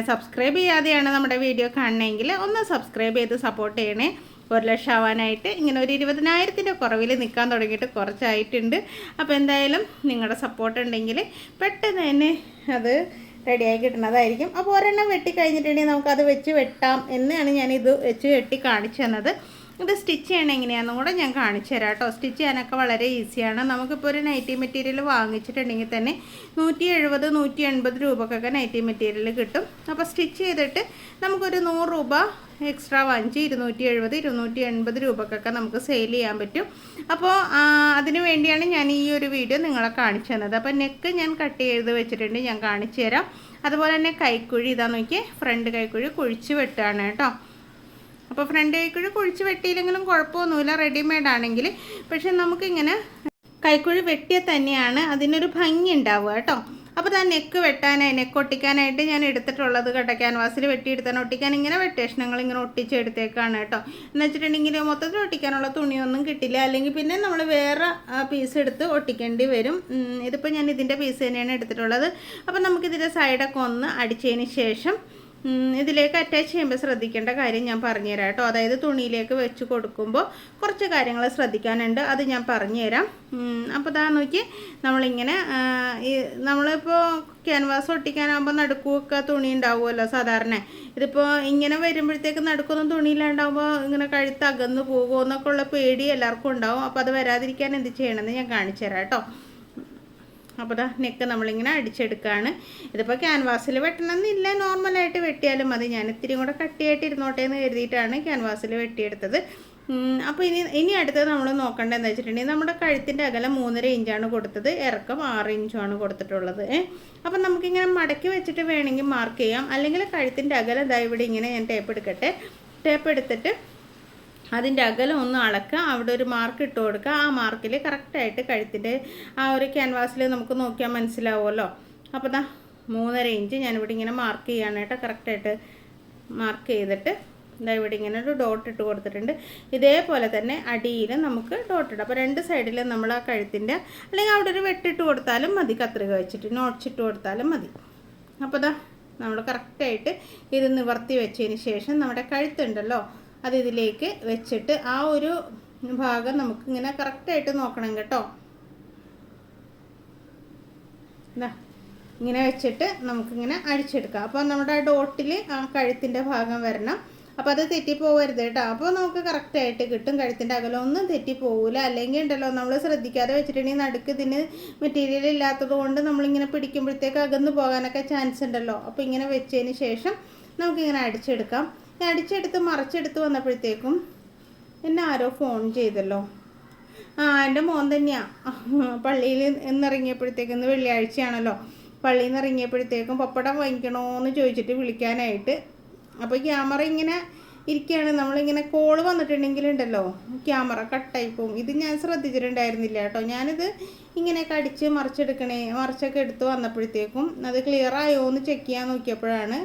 സബ്സ്ക്രൈബ് ചെയ്യാതെയാണ് നമ്മുടെ വീഡിയോ കാണണമെങ്കിൽ ഒന്ന് സബ്സ്ക്രൈബ് ചെയ്ത് സപ്പോർട്ട് ചെയ്യണേ. ഒരു ലക്ഷം ആവാനായിട്ട് ഇങ്ങനെ ഒരു ഇരുപതിനായിരത്തിന്റെ കുറവിൽ നിൽക്കാൻ തുടങ്ങിയിട്ട് കുറച്ചായിട്ടുണ്ട്. അപ്പോൾ എന്തായാലും നിങ്ങളുടെ സപ്പോർട്ട് ഉണ്ടെങ്കിൽ പെട്ടെന്ന് തന്നെ അത് റെഡിയായി കിട്ടുന്നതായിരിക്കും. അപ്പോൾ ഒരെണ്ണം വെട്ടി കഴിഞ്ഞിട്ടുണ്ടെങ്കിൽ നമുക്കത് വെച്ച് വെട്ടാം എന്നാണ് ഞാനിത് വെച്ച് വെട്ടി കാണിച്ചു തന്നത്. ഇത് സ്റ്റിച്ച് ചെയ്യണം എങ്ങനെയാണെന്നും കൂടെ ഞാൻ കാണിച്ചു തരാം കേട്ടോ. സ്റ്റിച്ച് ചെയ്യാനൊക്കെ വളരെ ഈസിയാണ്. നമുക്കിപ്പോൾ ഒരു നൈറ്റി മെറ്റീരിയൽ വാങ്ങിച്ചിട്ടുണ്ടെങ്കിൽ തന്നെ നൂറ്റി എഴുപത് നൂറ്റി എൺപത് രൂപക്കൊക്കെ നൈറ്റി മെറ്റീരിയൽ കിട്ടും. അപ്പോൾ സ്റ്റിച്ച് ചെയ്തിട്ട് നമുക്കൊരു നൂറ് രൂപ എക്സ്ട്രാ വാങ്ങിച്ച് ഇരുന്നൂറ്റി എഴുപത് ഇരുന്നൂറ്റി എൺപത് രൂപക്കൊക്കെ നമുക്ക് സെയിൽ ചെയ്യാൻ പറ്റും. അപ്പോൾ അതിന് വേണ്ടിയാണ് ഞാൻ ഈ ഒരു വീഡിയോ നിങ്ങളെ കാണിച്ചു തന്നത്. അപ്പോൾ നെക്ക് ഞാൻ കട്ട് ചെയ്ത് വെച്ചിട്ടുണ്ട് ഞാൻ കാണിച്ചു തരാം. അതുപോലെ തന്നെ കൈക്കുഴി ഇതാ നോക്കിയേ ഫ്രണ്ട് കൈക്കുഴി കുഴിച്ച് വെട്ടുകയാണ് കേട്ടോ. അപ്പോൾ ഫ്രണ്ട് കൈക്കുഴി കുഴിച്ച് വെട്ടിയില്ലെങ്കിലും കുഴപ്പമൊന്നുമില്ല. റെഡിമെയ്ഡ് ആണെങ്കിൽ. പക്ഷെ നമുക്കിങ്ങനെ കൈക്കുഴി വെട്ടിയ തന്നെയാണ് അതിനൊരു ഭംഗി ഉണ്ടാവുക കേട്ടോ. അപ്പോൾ ഞാൻ നെക്ക് വെട്ടാനായി നെക്ക് ഒട്ടിക്കാനായിട്ട് ഞാൻ എടുത്തിട്ടുള്ളത് കേട്ടോ. ക്യാൻവാസിൽ വെട്ടിയെടുത്താൻ ഒട്ടിക്കാൻ ഇങ്ങനെ വെട്ടേഷണങ്ങൾ ഇങ്ങനെ ഒട്ടിച്ചെടുത്തേക്കാണ് കേട്ടോ. എന്ന് വെച്ചിട്ടുണ്ടെങ്കിൽ മൊത്തത്തിൽ ഒട്ടിക്കാനുള്ള തുണിയൊന്നും കിട്ടില്ല. അല്ലെങ്കിൽ പിന്നെ നമ്മൾ വേറെ പീസ് എടുത്ത് ഒട്ടിക്കേണ്ടി വരും. ഇതിപ്പോൾ ഞാൻ ഇതിന്റെ പീസ് തന്നെയാണ് എടുത്തിട്ടുള്ളത്. അപ്പോൾ നമുക്കിതിന്റെ സൈഡൊക്കെ ഒന്ന് അടിച്ചതിന് ശേഷം ഇതിലേക്ക് അറ്റാച്ച് ചെയ്യുമ്പോൾ ശ്രദ്ധിക്കേണ്ട കാര്യം ഞാൻ പറഞ്ഞുതരാം കേട്ടോ. അതായത് തുണിയിലേക്ക് വെച്ച് കൊടുക്കുമ്പോൾ കുറച്ച് കാര്യങ്ങൾ ശ്രദ്ധിക്കാനുണ്ട്. അത് ഞാൻ പറഞ്ഞുതരാം. തരാം അപ്പോൾ ഇതാ നോക്കി നമ്മളിങ്ങനെ നമ്മളിപ്പോൾ ക്യാൻവാസ് ഒട്ടിക്കാനാകുമ്പോൾ നടുക്കുമൊക്കെ തുണി ഉണ്ടാവുമല്ലോ സാധാരണ. ഇതിപ്പോൾ ഇങ്ങനെ വരുമ്പോഴത്തേക്ക് നടുക്കൊന്നും തുണിയില്ലാണ്ടാവുമ്പോൾ ഇങ്ങനെ കഴുത്ത് അകന്ന് പോകുമോ എന്നൊക്കെ ഉള്ള പേടി എല്ലാവർക്കും ഉണ്ടാവും. അപ്പോൾ അത് വരാതിരിക്കാൻ എന്ത് ചെയ്യണമെന്ന് ഞാൻ കാണിച്ചു തരാം കേട്ടോ. അപ്പോൾ ദാ നെക്ക് നമ്മളിങ്ങനെ അടിച്ചെടുക്കുകയാണ് ഇതിപ്പോൾ ക്യാൻവാസിൽ വെട്ടണമെന്നില്ല. നോർമലായിട്ട് വെട്ടിയാലും മതി. ഞാൻ ഇത്തിരി കൂടെ കട്ടിയായിട്ട് ഇരുന്നോട്ടെ എന്ന് കരുതിയിട്ടാണ് ക്യാൻവാസിൽ വെട്ടിയെടുത്തത്. അപ്പോൾ ഇനി ഇനി അടുത്തത് നമ്മൾ നോക്കേണ്ടത് എന്താ വെച്ചിട്ടുണ്ടെങ്കിൽ നമ്മുടെ കഴുത്തിന്റെ അകലം മൂന്നര ഇഞ്ചാണ് കൊടുത്തത്. ഇറക്കം ആറ് ഇഞ്ചുമാണ് കൊടുത്തിട്ടുള്ളത്. അപ്പം നമുക്കിങ്ങനെ മടക്കി വെച്ചിട്ട് വേണമെങ്കിൽ മാർക്ക് ചെയ്യാം. അല്ലെങ്കിൽ കഴുത്തിന്റെ അകലം ഇതാ ഇവിടെ ഇങ്ങനെ ഞാൻ ടേപ്പ് എടുക്കട്ടെ. ടേപ്പ് എടുത്തിട്ട് അതിന്റെ അകലം ഒന്ന് അളക്കുക. അവിടെ ഒരു മാർക്ക് ഇട്ട് കൊടുക്കുക. ആ മാർക്കിൽ കറക്റ്റായിട്ട് കഴുത്തിന്റെ ആ ഒരു ക്യാൻവാസിൽ നമുക്ക് നോക്കിയാൽ മനസ്സിലാവുമല്ലോ. അപ്പോൾ ദാ മൂന്നര ഇഞ്ച് ഞാനിവിടെ ഇങ്ങനെ മാർക്ക് ചെയ്യാണ് കേട്ടോ. കറക്റ്റായിട്ട് മാർക്ക് ചെയ്തിട്ട് ഇതാ ഇവിടെ ഇങ്ങനെ ഒരു ഡോട്ട് ഇട്ട് കൊടുത്തിട്ടുണ്ട്. ഇതേപോലെ തന്നെ അടിയിൽ നമുക്ക് ഡോട്ട് ഇടാം. അപ്പോൾ രണ്ട് സൈഡിലും നമ്മൾ ആ കഴുത്തിന്റെ അല്ലെങ്കിൽ അവിടെ ഒരു വെട്ടിട്ട് കൊടുത്താലും മതി. കത്രിക വെച്ചിട്ട് നോട്ട്സിട്ട് കൊടുത്താലും മതി. അപ്പോൾ ദാ നമ്മൾ കറക്റ്റായിട്ട് ഇത് നിവർത്തി വെച്ചതിന് ശേഷം നമ്മുടെ കഴുത്തുണ്ടല്ലോ. അത് ഇതിലേക്ക് വെച്ചിട്ട് ആ ഒരു ഭാഗം നമുക്ക് ഇങ്ങനെ കറക്റ്റായിട്ട് നോക്കണം കേട്ടോ. ഇങ്ങനെ വെച്ചിട്ട് നമുക്കിങ്ങനെ അടിച്ചെടുക്കാം. അപ്പോൾ നമ്മുടെ ആ ഡോട്ടിൽ ആ കഴുത്തിന്റെ ഭാഗം വരണം. അപ്പോൾ അത് തെറ്റിപ്പോകരുത് കേട്ടോ. അപ്പോൾ നമുക്ക് കറക്റ്റായിട്ട് കിട്ടും. കഴുത്തിന്റെ അകലം ഒന്നും തെറ്റിപ്പോകില്ല അല്ലെങ്കിൽ ഉണ്ടല്ലോ നമ്മൾ ശ്രദ്ധിക്കാതെ വെച്ചിട്ടുണ്ടെങ്കിൽ നടുക്ക് ഇതിന് മെറ്റീരിയൽ ഇല്ലാത്തത് കൊണ്ട് നമ്മളിങ്ങനെ പിടിക്കുമ്പോഴത്തേക്ക് അകന്ന് പോകാനൊക്കെ ചാൻസ് ഉണ്ടല്ലോ. അപ്പോൾ ഇങ്ങനെ വെച്ചതിന് ശേഷം നമുക്കിങ്ങനെ അടിച്ചെടുക്കാം. ഈ അടിച്ചെടുത്ത് മറിച്ചെടുത്ത് വന്നപ്പോഴത്തേക്കും എന്നെ ആരോ ഫോൺ ചെയ്തല്ലോ. ആ എന്റെ മോൻ തന്നെയാണ് പള്ളിയിൽ ഇന്നിറങ്ങിയപ്പോഴത്തേക്കും ഇന്ന് വെള്ളിയാഴ്ചയാണല്ലോ. പള്ളിയിൽ നിന്ന് ഇറങ്ങിയപ്പോഴത്തേക്കും പപ്പടം വാങ്ങിക്കണോന്ന് ചോദിച്ചിട്ട് വിളിക്കാനായിട്ട്. അപ്പോൾ ക്യാമറ ഇങ്ങനെ ഇരിക്കുകയാണ്. നമ്മളിങ്ങനെ കോൾ വന്നിട്ടുണ്ടെങ്കിലുണ്ടല്ലോ ക്യാമറ കട്ടായി പോകും ഇത് ഞാൻ ശ്രദ്ധിച്ചിട്ടുണ്ടായിരുന്നില്ല കേട്ടോ. ഞാനിത് ഇങ്ങനെയൊക്കെ അടിച്ച് മറിച്ചെടുക്കണേ മറിച്ചൊക്കെ എടുത്ത് വന്നപ്പോഴത്തേക്കും അത് ക്ലിയർ ആയോ എന്ന് ചെക്ക് ചെയ്യാൻ നോക്കിയപ്പോഴാണ്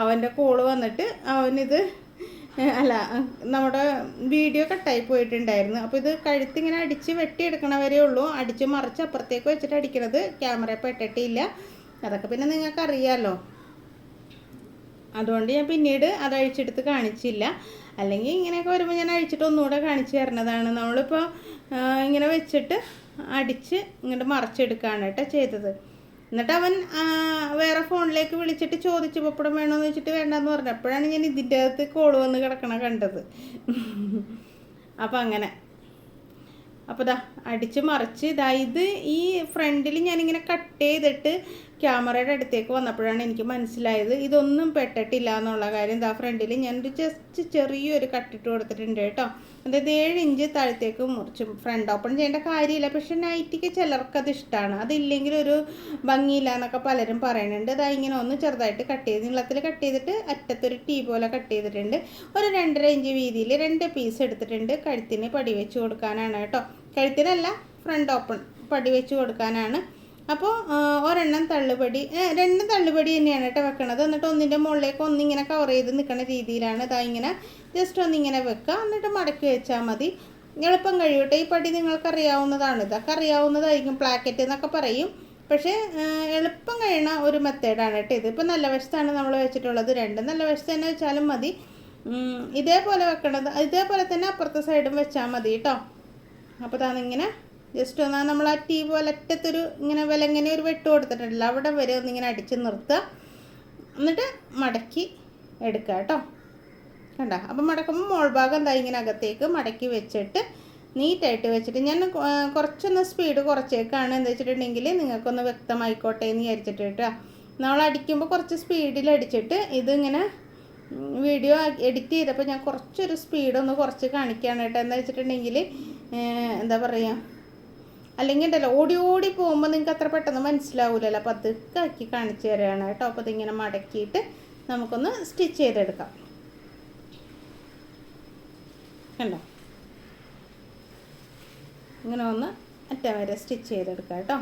അവന്റെ കോൾ വന്നിട്ട് അവനിത് അല്ല നമ്മുടെ വീഡിയോ കട്ടായി പോയിട്ടുണ്ടായിരുന്നു. അപ്പോൾ ഇത് കഴുത്തിങ്ങനെ അടിച്ച് വെട്ടിയെടുക്കണവരേ ഉള്ളൂ. അടിച്ച് മറിച്ച് അപ്പുറത്തേക്ക് വെച്ചിട്ട് അടിക്കണത് ക്യാമറ പെട്ടിട്ടില്ല അതൊക്കെ പിന്നെ നിങ്ങൾക്ക് അറിയാമല്ലോ അതുകൊണ്ട് ഞാൻ പിന്നീട് അത് അഴിച്ചെടുത്ത് കാണിച്ചില്ല. അല്ലെങ്കിൽ ഇങ്ങനെയൊക്കെ വരുമ്പോൾ ഞാൻ അഴിച്ചിട്ട് ഒന്നുകൂടെ കാണിച്ചു തരണതാണ്. നമ്മളിപ്പോൾ ഇങ്ങനെ വെച്ചിട്ട് അടിച്ച് ഇങ്ങോട്ട് മറിച്ചെടുക്കുകയാണ് കേട്ടോ ചെയ്തത്. എന്നിട്ട് അവൻ വേറെ ഫോണിലേക്ക് വിളിച്ചിട്ട് ചോദിച്ചു പപ്പടം വേണമെന്ന് വെച്ചിട്ട് വേണ്ടെന്ന് പറഞ്ഞു. അപ്പോഴാണ് ഞാൻ ഇതിന്റെ അകത്ത് കോൾ വന്ന് കിടക്കണ കണ്ടത്. അപ്പം അങ്ങനെ. അപ്പോൾ ദാ അടിച്ച് മറിച്ച് ഇതാ ഇത് ഈ ഫ്രണ്ടിൽ ഞാനിങ്ങനെ കട്ട് ചെയ്തിട്ട് ക്യാമറയുടെ അടുത്തേക്ക് വന്നപ്പോഴാണ് എനിക്ക് മനസ്സിലായത് ഇതൊന്നും പെട്ടിട്ടില്ല എന്നുള്ള കാര്യം. ഇതാ ഫ്രണ്ടിൽ ഞാനൊരു ജസ്റ്റ് ചെറിയൊരു കട്ടിട്ട് കൊടുത്തിട്ടുണ്ട് കേട്ടോ. അതായത് ഏഴ് ഇഞ്ച് താഴത്തേക്ക് മുറിച്ചും ഫ്രണ്ട് ഓപ്പൺ ചെയ്യേണ്ട കാര്യമില്ല. പക്ഷെ നൈറ്റിക്ക് ചിലർക്ക് അത് ഇഷ്ടമാണ് അതില്ലെങ്കിൽ ഒരു ഭംഗിയില്ല എന്നൊക്കെ പലരും പറയുന്നുണ്ട്. അതാ ഇങ്ങനെ ഒന്ന് ചെറുതായിട്ട് കട്ട് ചെയ്ത് നീളത്തിൽ കട്ട് ചെയ്തിട്ട് അറ്റത്തൊരു ടീ പോലെ കട്ട് ചെയ്തിട്ടുണ്ട്. ഒരു രണ്ടര ഇഞ്ച് വീതിയിൽ രണ്ട് പീസ് എടുത്തിട്ടുണ്ട് കഴുത്തിന് പടി വെച്ച് കൊടുക്കാനാണ് കേട്ടോ. കഴുത്തിനല്ല ഫ്രണ്ട് ഓപ്പൺ പടി വെച്ച് കൊടുക്കാനാണ്. അപ്പോൾ ഒരെണ്ണം തള്ളുപടി രണ്ട് തള്ളുപടി തന്നെയാണ് കേട്ടോ വെക്കണത്. എന്നിട്ട് ഒന്നിന്റെ മുകളിലേക്ക് ഒന്നിങ്ങനെ കവർ ചെയ്ത് നിൽക്കുന്ന രീതിയിലാണ്. ഇതാ ഇങ്ങനെ ജസ്റ്റ് ഒന്നിങ്ങനെ വെക്കുക എന്നിട്ട് മടക്കി വെച്ചാൽ മതി. എളുപ്പം കഴിയട്ടെ. ഈ പടി നിങ്ങൾക്കറിയാവുന്നതാണ്. ഇതൊക്കെ അറിയാവുന്നതായിരിക്കും. പ്ലാക്കറ്റ് എന്നൊക്കെ പറയും. പക്ഷേ എളുപ്പം കഴിയണ ഒരു മെത്തേഡാണ് കേട്ടോ ഇത്. ഇപ്പം നല്ല വശത്താണ് നമ്മൾ വെച്ചിട്ടുള്ളത്. രണ്ട് നല്ല വശത്ത് തന്നെ വെച്ചാലും മതി. ഇതേപോലെ വെക്കണത് ഇതേപോലെ തന്നെ അപ്പുറത്തെ സൈഡും വെച്ചാൽ മതി കേട്ടോ. അപ്പോൾ താന്നിങ്ങനെ ജസ്റ്റ് ഒന്ന് നമ്മൾ ആ ടീ പോലെ അറ്റത്തൊരു ഇങ്ങനെ വിലങ്ങനെ ഒരു വെട്ട് കൊടുത്തിട്ടുണ്ടല്ലോ അവിടെ വരെ ഒന്നിങ്ങനെ അടിച്ച് നിർത്തുക. എന്നിട്ട് മടക്കി എടുക്കുക കേട്ടോ. കണ്ട? അപ്പം മടക്കുമ്പോൾ മോൾ ഭാഗം എന്താ ഇങ്ങനെ അകത്തേക്ക് മടക്കി വെച്ചിട്ട് നീറ്റായിട്ട് വെച്ചിട്ട് ഞാൻ കുറച്ചൊന്ന് സ്പീഡ് കുറച്ചേക്കാണ് എന്ന് വെച്ചിട്ടുണ്ടെങ്കിൽ നിങ്ങൾക്കൊന്ന് വ്യക്തമായിക്കോട്ടെ എന്ന് വിചാരിച്ചിട്ട് കേട്ടോ. നമ്മൾ അടിക്കുമ്പോൾ കുറച്ച് സ്പീഡിൽ അടിച്ചിട്ട് ഇതിങ്ങനെ വീഡിയോ എഡിറ്റ് ചെയ്തപ്പോൾ ഞാൻ കുറച്ചൊരു സ്പീഡ് ഒന്ന് കുറച്ച് കാണിക്കുകയാണ് കേട്ടോ. എന്താ വെച്ചിട്ടുണ്ടെങ്കിൽ എന്താ പറയുക അല്ലെങ്കിൽ ഉണ്ടല്ലോ ഓടി ഓടി പോകുമ്പോൾ നിങ്ങൾക്ക് അത്ര പെട്ടെന്ന് മനസ്സിലാവില്ലല്ലോ അപ്പോൾ അതൊക്കെ ആക്കി കാണിച്ചു തരാണ് കേട്ടോ. അപ്പോൾ അതിങ്ങനെ മടക്കിയിട്ട് നമുക്കൊന്ന് സ്റ്റിച്ച് ചെയ്തെടുക്കാം. കണ്ടോ? ഇങ്ങനെ ഒന്ന് അറ്റം വരെ സ്റ്റിച്ച് ചെയ്തെടുക്കാം കേട്ടോ.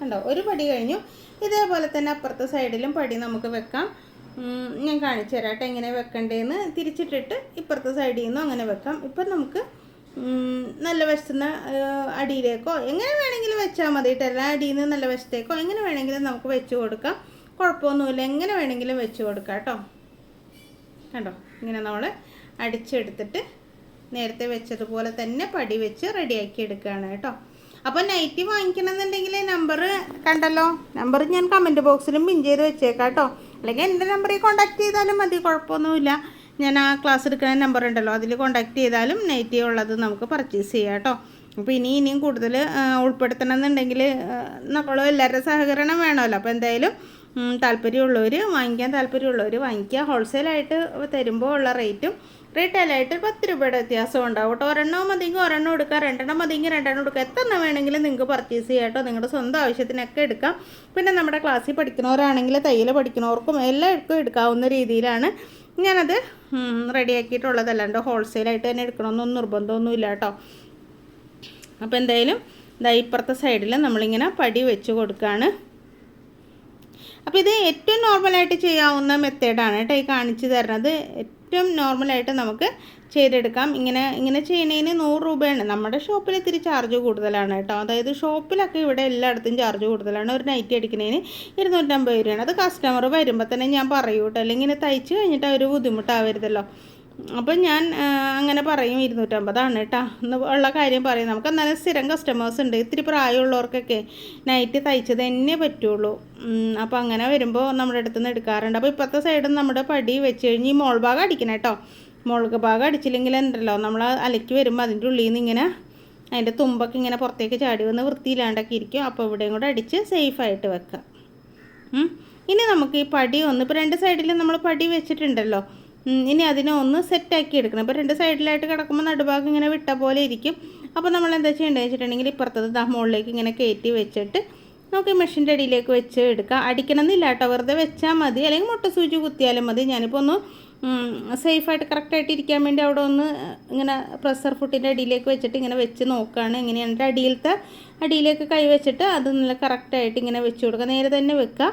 കണ്ടോ? ഒരു പടി കഴിഞ്ഞു. ഇതേപോലെ തന്നെ അപ്പുറത്തെ സൈഡിലും പടി നമുക്ക് വെക്കാം. ഞാൻ കാണിച്ചു തരാം കേട്ടോ എങ്ങനെ വെക്കണ്ടേന്ന്. തിരിച്ചിട്ടിട്ട് ഇപ്പുറത്തെ സൈഡിൽ നിന്നും അങ്ങനെ വെക്കാം. ഇപ്പം നമുക്ക് നല്ല വശത്തുന്ന അടിയിലേക്കോ എങ്ങനെ വേണമെങ്കിലും വെച്ചാൽ മതി കേട്ടോ. എല്ലാ അടിയിൽ നിന്ന് നല്ല വശത്തേക്കോ എങ്ങനെ വേണമെങ്കിലും നമുക്ക് വെച്ച് കൊടുക്കാം. കുഴപ്പമൊന്നുമില്ല. എങ്ങനെ വേണമെങ്കിലും വെച്ച് കൊടുക്കാം കേട്ടോ. കണ്ടോ? ഇങ്ങനെ നമ്മൾ അടിച്ചെടുത്തിട്ട് നേരത്തെ വെച്ചതുപോലെ തന്നെ പടി വെച്ച് റെഡിയാക്കി എടുക്കുകയാണ് കേട്ടോ. അപ്പോൾ നൈറ്റി വാങ്ങിക്കണമെന്നുണ്ടെങ്കിൽ നമ്പർ കണ്ടല്ലോ. നമ്പർ ഞാൻ കമന്റ് ബോക്സിലും പിൻ ചെയ്ത് വെച്ചേക്കാം കേട്ടോ. അല്ലെങ്കിൽ എന്റെ നമ്പറിൽ കോൺടാക്ട് ചെയ്താലും മതി കുഴപ്പമൊന്നുമില്ല. ഞാൻ ആ ക്ലാസ് എടുക്കുന്ന നമ്പർ ഉണ്ടല്ലോ അതിൽ കോൺടാക്ട് ചെയ്താലും നൈറ്റി ഉള്ളത് നമുക്ക് പർച്ചേസ് ചെയ്യാം കേട്ടോ. അപ്പോൾ ഇനി ഇനിയും കൂടുതൽ ഉൾപ്പെടുത്തണം എന്നുണ്ടെങ്കിൽ നമ്മൾ എല്ലാവരുടെ സഹകരണം വേണമല്ലോ. അപ്പോൾ എന്തായാലും താല്പര്യമുള്ളവർ വാങ്ങിക്കാൻ താല്പര്യമുള്ളവർ വാങ്ങിക്കുക. ഹോൾസെയിലായിട്ട് തരുമ്പോൾ ഉള്ള റേറ്റും റീറ്റെയിലായിട്ട് പത്ത് രൂപയുടെ വ്യത്യാസം ഉണ്ടാവും കേട്ടോ. ഒരെണ്ണം മതിയെങ്കിൽ ഒരെണ്ണം എടുക്കാം. രണ്ടെണ്ണം മതിയെങ്കിൽ രണ്ടെണ്ണം എടുക്കാം. എത്ര വേണമെങ്കിലും നിങ്ങൾക്ക് പർച്ചേസ് ചെയ്യാം കേട്ടോ. നിങ്ങളുടെ സ്വന്തം ആവശ്യത്തിനൊക്കെ എടുക്കാം. പിന്നെ നമ്മുടെ ക്ലാസ്സിൽ പഠിക്കുന്നവരാണെങ്കിൽ തയ്യൽ പഠിക്കുന്നവർക്കും എല്ലാവർക്കും എടുക്കാവുന്ന രീതിയിലാണ് ഞാനത് റെഡിയാക്കിയിട്ടുള്ളത് അല്ലാണ്ട് ഹോൾസെയിലായിട്ട് തന്നെ എടുക്കണമെന്നൊന്നും നിർബന്ധമൊന്നുമില്ല കേട്ടോ. അപ്പോൾ എന്തായാലും ഇതാ ഇപ്പുറത്തെ സൈഡിൽ നമ്മളിങ്ങനെ പടി വെച്ച് കൊടുക്കുകയാണ് അപ്പോൾ ഇത് ഏറ്റവും നോർമലായിട്ട് ചെയ്യാവുന്ന മെത്തേഡാണ് കേട്ടോ ഈ കാണിച്ചു തരുന്നത്. ഏറ്റവും നോർമലായിട്ട് നമുക്ക് ചെയ്തെടുക്കാം. ഇങ്ങനെ ഇങ്ങനെ ചെയ്യുന്നതിന് നൂറ് രൂപയാണ്. നമ്മുടെ ഷോപ്പിൽ ഇത്തിരി ചാർജ് കൂടുതലാണ് കേട്ടോ. അതായത് ഷോപ്പിലൊക്കെ ഇവിടെ എല്ലായിടത്തും ചാർജ് കൂടുതലാണ്. ഒരു നൈറ്റി അടിക്കുന്നതിന് ഇരുന്നൂറ്റമ്പത് രൂപയാണ്. അത് കസ്റ്റമർ വരുമ്പോൾ തന്നെ ഞാൻ പറയൂട്ടോ. അല്ലെങ്കിൽ തയ്ച്ച് കഴിഞ്ഞിട്ട് അവർ ബുദ്ധിമുട്ടാവരുതല്ലോ. അപ്പം ഞാൻ അങ്ങനെ പറയും ഇരുന്നൂറ്റമ്പതാണ് കേട്ടോ എന്ന് ഉള്ള കാര്യം പറയും. നമുക്ക് എന്നാലും സ്ഥിരം കസ്റ്റമേഴ്സ് ഉണ്ട്. ഇത്തിരി പ്രായമുള്ളവർക്കൊക്കെ നൈറ്റ് തയ്ച്ചത് തന്നെ പറ്റുള്ളൂ. അപ്പോൾ അങ്ങനെ വരുമ്പോൾ നമ്മുടെ അടുത്ത് നിന്ന് എടുക്കാറുണ്ട് അപ്പോൾ ഇപ്പോഴത്തെ സൈഡും നമ്മുടെ പടി വെച്ച് കഴിഞ്ഞ് ഈ മോൾ ഭാഗം അടിക്കണം കേട്ടോ മുളക് ഭാഗം അടിച്ചില്ലെങ്കിൽ ഉണ്ടല്ലോ നമ്മൾ അലക്കി വരുമ്പോൾ അതിന്റെ ഉള്ളിൽ നിന്ന് ഇങ്ങനെ അതിന്റെ തുമ്പൊക്കെ ഇങ്ങനെ പുറത്തേക്ക് ചാടി വന്ന് വൃത്തിയില്ലാണ്ടൊക്കെ ഇരിക്കും. അപ്പോൾ ഇവിടെയും കൂടെ അടിച്ച് സേഫായിട്ട് വെക്കാം. ഇനി നമുക്ക് ഈ പടി ഒന്ന്. ഇപ്പോൾ രണ്ട് സൈഡിൽ നമ്മൾ പടി വെച്ചിട്ടുണ്ടല്ലോ. ഇനി അതിനെ ഒന്ന് സെറ്റാക്കി എടുക്കണം. അപ്പോൾ രണ്ട് സൈഡിലായിട്ട് കിടക്കുമ്പോൾ നടുഭാഗം ഇങ്ങനെ വിട്ട പോലെ ഇരിക്കും. അപ്പോൾ നമ്മൾ എന്താ ചെയ്യേണ്ടത് വെച്ചിട്ടുണ്ടെങ്കിൽ ഇപ്പുറത്തത് ദാ മുകളിലേക്ക് ഇങ്ങനെ കയറ്റി വെച്ചിട്ട് നമുക്ക് മെഷീന്റെ അടിയിലേക്ക് വെച്ച് എടുക്കാം. അടിക്കണമെന്നില്ല കേട്ടോ. വെറുതെ വെച്ചാൽ മതി. അല്ലെങ്കിൽ മുട്ട സൂചി കുത്തിയാലും മതി. ഞാനിപ്പോൾ ഒന്ന് സേഫായിട്ട് കറക്റ്റായിട്ട് ഇരിക്കാൻ വേണ്ടി അവിടെ ഒന്ന് ഇങ്ങനെ പ്രഷർ ഫുട്ടിന്റെ അടിയിലേക്ക് വെച്ചിട്ട് ഇങ്ങനെ വെച്ച് നോക്കുകയാണ് എങ്ങനെയാണ്? അടിയിലത്തെ അടിയിലേക്ക് കൈ വെച്ചിട്ട് അത് നല്ല കറക്റ്റായിട്ട് ഇങ്ങനെ വെച്ച് കൊടുക്കുക നേരെ തന്നെ വെക്കുക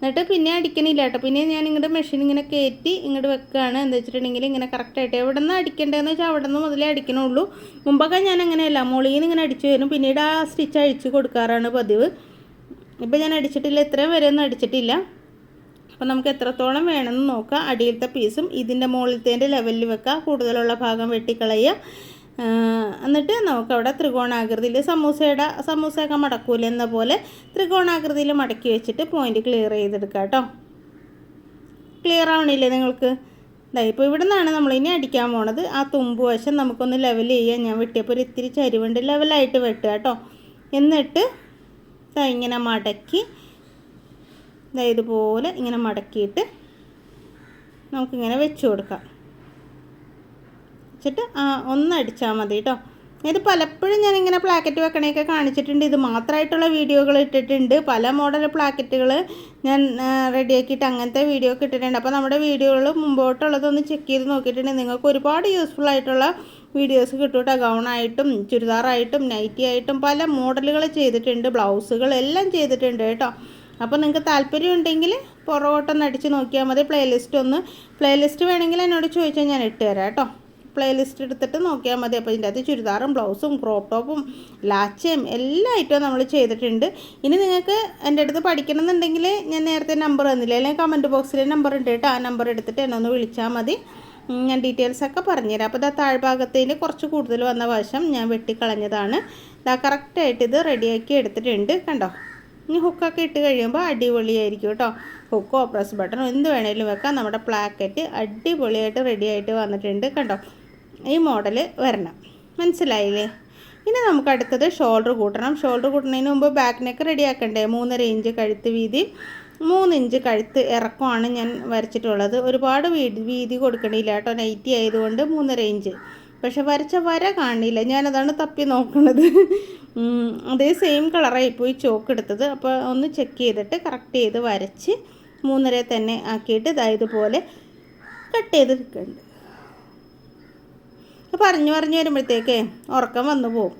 എന്നിട്ട് പിന്നെ അടിക്കണില്ല കേട്ടോ. പിന്നെ ഞാൻ ഇങ്ങോട്ട് മെഷീൻ ഇങ്ങനെ കയറ്റി ഇങ്ങോട്ട് വെക്കുകയാണ് എന്താ വെച്ചിട്ടുണ്ടെങ്കിൽ ഇങ്ങനെ കറക്റ്റായിട്ട് എവിടെ നിന്ന് അടിക്കേണ്ടതെന്ന് വെച്ചാൽ അവിടെ നിന്ന് മുതലേ അടിക്കണുള്ളൂ. മുമ്പൊക്കെ ഞാൻ അങ്ങനെയല്ല മുകളിൽ നിന്ന് ഇങ്ങനെ അടിച്ചു വരും പിന്നീട് ആ സ്റ്റിച്ച് അഴിച്ച് കൊടുക്കാറാണ് പതിവ്. ഇപ്പം ഞാൻ അടിച്ചിട്ടില്ല ഇത്രയും വരെ ഒന്നും അടിച്ചിട്ടില്ല. അപ്പോൾ നമുക്ക് എത്രത്തോളം വേണമെന്ന് നോക്കാം. അടിയിലത്തെ പീസും ഇതിന്റെ മുകളിലത്തേന്റെ ലെവലിൽ വെക്കുക കൂടുതലുള്ള ഭാഗം വെട്ടിക്കളയുക. എന്നിട്ട് നമുക്കവിടെ ത്രികോണാകൃതിയിൽ സമൂസയുടെ സമൂസയൊക്കെ മടക്കൂല എന്ന പോലെ ത്രികോണാകൃതിയിൽ മടക്കി വെച്ചിട്ട് പോയിന്റ് ക്ലിയർ ചെയ്തെടുക്കുക കേട്ടോ. ക്ലിയർ ആവണില്ലേ നിങ്ങൾക്ക്? ദാ ഇപ്പോൾ ഇവിടെ നിന്നാണ് നമ്മളിനി അടിക്കാൻ പോണത്. ആ തുമ്പ് വശം നമുക്കൊന്ന് ലെവൽ ചെയ്യാം. ഞാൻ വെട്ടിയപ്പോൾ ഒരു ഇത്തിരി ചരിവുണ്ട്. ലെവലായിട്ട് വെട്ടുക കേട്ടോ. എന്നിട്ട് ഇങ്ങനെ മടക്കി ദാ ഇതുപോലെ ഇങ്ങനെ മടക്കിയിട്ട് നമുക്കിങ്ങനെ വെച്ച് കൊടുക്കാം. വെച്ചിട്ട് ഒന്നടിച്ചാൽ മതി കേട്ടോ ഇത് പലപ്പോഴും ഞാനിങ്ങനെ പ്ലാക്കറ്റ് വെക്കണേക്കെ കാണിച്ചിട്ടുണ്ട്. ഇത് മാത്രമായിട്ടുള്ള വീഡിയോകൾ ഇട്ടിട്ടുണ്ട്. പല മോഡൽ പ്ലാക്കറ്റുകൾ ഞാൻ റെഡിയാക്കിയിട്ട് അങ്ങനത്തെ വീഡിയോ ഒക്കെ ഇട്ടിട്ടുണ്ട്. അപ്പോൾ നമ്മുടെ വീഡിയോകൾ മുമ്പോട്ടുള്ളതൊന്ന് ചെക്ക് ചെയ്ത് നോക്കിയിട്ടുണ്ടെങ്കിൽ നിങ്ങൾക്ക് ഒരുപാട് യൂസ്ഫുൾ ആയിട്ടുള്ള വീഡിയോസ് കിട്ടും കേട്ടോ ഗൗണായിട്ടും ചുരിദാറായിട്ടും നൈറ്റി ആയിട്ടും പല മോഡലുകൾ ചെയ്തിട്ടുണ്ട്. ബ്ലൗസുകൾ എല്ലാം ചെയ്തിട്ടുണ്ട് കേട്ടോ അപ്പോൾ നിങ്ങൾക്ക് താല്പര്യം ഉണ്ടെങ്കിൽ പുറകോട്ടൊന്ന് അടിച്ച് നോക്കിയാൽ മതി. പ്ലേലിസ്റ്റ് ഒന്ന് പ്ലേലിസ്റ്റ് വേണമെങ്കിൽ എന്നോട് ചോദിച്ചാൽ ഞാൻ ഇട്ട് തരാം കേട്ടോ പ്ലേലിസ്റ്റ് എടുത്തിട്ട് നോക്കിയാൽ മതി. അപ്പോൾ ഇതിന്റെ അകത്ത് ചുരിദാറും ബ്ലൗസും ക്രോപ്പ് ടോപ്പും ലാച്ചയും എല്ലാ ഐറ്റവും നമ്മൾ ചെയ്തിട്ടുണ്ട്. ഇനി നിങ്ങൾക്ക് എന്റെ അടുത്ത് പഠിക്കണം എന്നുണ്ടെങ്കിൽ ഞാൻ നേരത്തെ നമ്പർ തന്നില്ല? അല്ലെങ്കിൽ കമന്റ് ബോക്സിലെ നമ്പർ ഉണ്ട് കേട്ടോ. ആ നമ്പർ എടുത്തിട്ട് എന്നെ ഒന്ന് വിളിച്ചാൽ മതി. ഞാൻ ഡീറ്റെയിൽസ് ഒക്കെ പറഞ്ഞുതരാം. അപ്പോൾ ഇതാ താഴ്ഭാഗത്തിൽ കുറച്ച് കൂടുതൽ വന്ന വശം ഞാൻ വെട്ടിക്കളഞ്ഞതാണ്. ഇതാ കറക്റ്റായിട്ട് ഇത് റെഡിയാക്കി എടുത്തിട്ടുണ്ട്. കണ്ടോ? ഇനി ഹുക്കൊക്കെ ഇട്ട് കഴിയുമ്പോൾ അടിപൊളിയായിരിക്കും കേട്ടോ. ഹുക്കോ പ്രസ് ബട്ടണോ എന്ത് വേണേലും വെക്കാം. നമ്മുടെ പ്ലാക്കറ്റ് അടിപൊളിയായിട്ട് റെഡി ആയിട്ട് വന്നിട്ടുണ്ട് കണ്ടോ? ഈ മോഡൽ വരണം. മനസ്സിലായില്ലേ? ഇനി നമുക്ക് അടുത്തത് ഷോൾഡർ കൂട്ടണം. ഷോൾഡർ കൂട്ടുന്നതിന് മുമ്പ് ബാക്ക് നെക്ക് റെഡി ആക്കണ്ടേ? മൂന്നര ഇഞ്ച് കഴുത്ത് വീതി. മൂന്ന് ഇഞ്ച് കഴുത്ത് ഇറക്കമാണ് ഞാൻ വരച്ചിട്ടുള്ളത്. ഒരുപാട് വീതി വീതി കൊടുക്കണില്ല കേട്ടോ. നൈറ്റി ആയതുകൊണ്ട് മൂന്നര ഇഞ്ച് പക്ഷെ വരച്ച വര കാണില്ല. ഞാനതാണ് തപ്പി നോക്കുന്നത് അതേ സെയിം കളറായി പോയി ചോക്ക് എടുത്തത്. അപ്പോൾ ഒന്ന് ചെക്ക് ചെയ്തിട്ട് കറക്റ്റ് ചെയ്ത് വരച്ച് മൂന്നര തന്നെ ആക്കിയിട്ട് ഇതായതുപോലെ കട്ട് ചെയ്ത് എടുക്കുന്നുണ്ട്. പറഞ്ഞു പറഞ്ഞു വരുമ്പോഴത്തേക്കേ ഉറക്കം വന്നു പോകും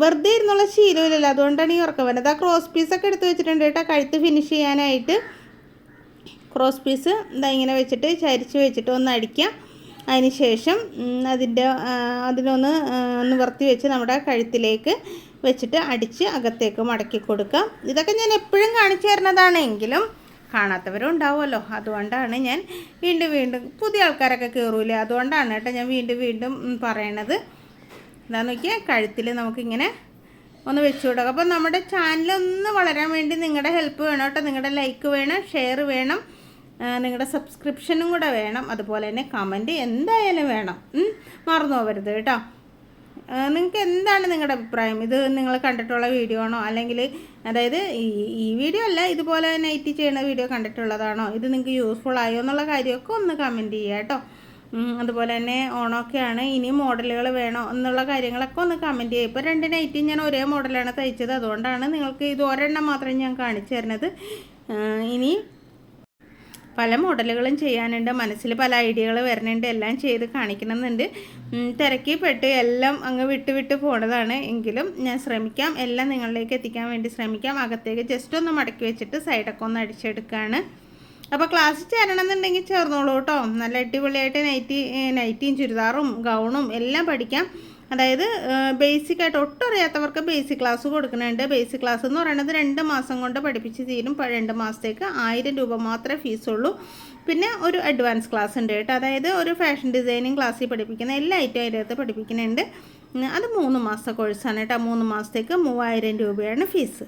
വെറുതെ ഇരുന്നുള്ള ശീലമില്ലല്ലോ. അതുകൊണ്ടാണ് ഈ ഉറക്കം വരുന്നത് ആ ക്രോസ് പീസൊക്കെ എടുത്ത് വെച്ചിട്ടുണ്ട് കേട്ടോ. കഴുത്ത് ഫിനിഷ് ചെയ്യാനായിട്ട്. ക്രോസ് പീസ് ഇതാ ഇങ്ങനെ വെച്ചിട്ട് ചരിച്ച് വെച്ചിട്ട് ഒന്ന് അടിക്കാം. അതിന് ശേഷം അതിന്റെ ഒന്ന് നിവർത്തി വെച്ച് നമ്മുടെ കഴുത്തിലേക്ക് വെച്ചിട്ട് അടിച്ച് അകത്തേക്ക് മടക്കി കൊടുക്കാം. ഇതൊക്കെ ഞാൻ എപ്പോഴും കാണിച്ചു തരുന്നതാണെങ്കിലും കാണാത്തവരും ഉണ്ടാവുമല്ലോ. അതുകൊണ്ടാണ് ഞാൻ വീണ്ടും വീണ്ടും പുതിയ ആൾക്കാരൊക്കെ കയറൂലേ? അതുകൊണ്ടാണ് കേട്ടോ ഞാൻ വീണ്ടും വീണ്ടും പറയണത്. എന്താണെന്ന് നോക്കിയാൽ കഴുത്തിൽ നമുക്കിങ്ങനെ ഒന്ന് വെച്ചു കൊടുക്കാം. അപ്പോൾ നമ്മുടെ ചാനലൊന്ന് വളരാൻ വേണ്ടി നിങ്ങളുടെ ഹെൽപ്പ് വേണം കേട്ടോ. നിങ്ങളുടെ ലൈക്ക് വേണം ഷെയർ വേണം. നിങ്ങളുടെ സബ്സ്ക്രിപ്ഷനും കൂടെ വേണം. അതുപോലെ തന്നെ കമന്റ് എന്തായാലും വേണം. മറന്നു പോകരുത് കേട്ടോ. നിങ്ങൾക്ക് എന്താണ് നിങ്ങളുടെ അഭിപ്രായം? ഇത് നിങ്ങൾ കണ്ടിട്ടുള്ള വീഡിയോ ആണോ? അല്ലെങ്കിൽ അതായത് ഈ ഈ വീഡിയോ അല്ല ഇതുപോലെ നൈറ്റ് ചെയ്യുന്ന വീഡിയോ കണ്ടിട്ടുള്ളതാണോ? ഇത് നിങ്ങൾക്ക് യൂസ്ഫുൾ ആയോ എന്നുള്ള കാര്യമൊക്കെ ഒന്ന് കമന്റ് ചെയ്യുക കേട്ടോ. അതുപോലെ തന്നെ ഓണമൊക്കെയാണ്. ഇനി മോഡലുകൾ വേണോ എന്നുള്ള കാര്യങ്ങളൊക്കെ ഒന്ന് കമന്റ് ചെയ്യുക. ഇപ്പോൾ രണ്ട് നൈറ്റും ഞാൻ ഒരേ മോഡലാണ് തയ്ച്ചത്. അതുകൊണ്ടാണ് നിങ്ങൾക്ക് ഇത് ഒരെണ്ണം മാത്രമേ ഞാൻ കാണിച്ചു തരുന്നത്. ഇനി പല മോഡലുകളും ചെയ്യാനുണ്ട്. മനസ്സിൽ പല ഐഡിയകൾ വരുന്നുണ്ട്. എല്ലാം ചെയ്ത് കാണിക്കണമെന്നുണ്ട്. തിരക്കി പെട്ട് എല്ലാം അങ്ങ് വിട്ട് വിട്ട് പോണതാണ്. എങ്കിലും ഞാൻ ശ്രമിക്കാം. എല്ലാം നിങ്ങളിലേക്ക് എത്തിക്കാൻ വേണ്ടി ശ്രമിക്കാം. അകത്തേക്ക് ജസ്റ്റ് ഒന്ന് മടക്കി വെച്ചിട്ട് സൈഡൊക്കെ ഒന്ന് അടിച്ചെടുക്കുകയാണ് അപ്പോൾ ക്ലാസ്സിൽ ചേരണമെന്നുണ്ടെങ്കിൽ ചേർന്നോളൂ കേട്ടോ. നല്ല അടിപൊളിയായിട്ട് നൈറ്റി നൈറ്റിയും ചുരിദാറും ഗൗണും എല്ലാം പഠിക്കാം. അതായത് ബേസിക് ആയിട്ട് ഒട്ടും അറിയാത്തവർക്ക് ബേസിക് ക്ലാസ് കൊടുക്കുന്നുണ്ട്. ബേസിക് ക്ലാസ് എന്ന് പറയുന്നത് രണ്ട് മാസം കൊണ്ട് പഠിപ്പിച്ച് തീരും. രണ്ട് മാസത്തേക്ക് ആയിരം രൂപ മാത്രമേ ഫീസുള്ളൂ പിന്നെ ഒരു അഡ്വാൻസ് ക്ലാസ് ഉണ്ട് കേട്ടോ. അതായത് ഒരു ഫാഷൻ ഡിസൈനിങ് ക്ലാസ്സിൽ പഠിപ്പിക്കുന്ന എല്ലാ ഐറ്റം അതിനകത്ത് പഠിപ്പിക്കുന്നുണ്ട്. അത് മൂന്ന് മാസത്തെ കോഴ്സാണ് കേട്ടോ. മൂന്ന് മാസത്തേക്ക് മൂവായിരം രൂപയാണ് ഫീസ്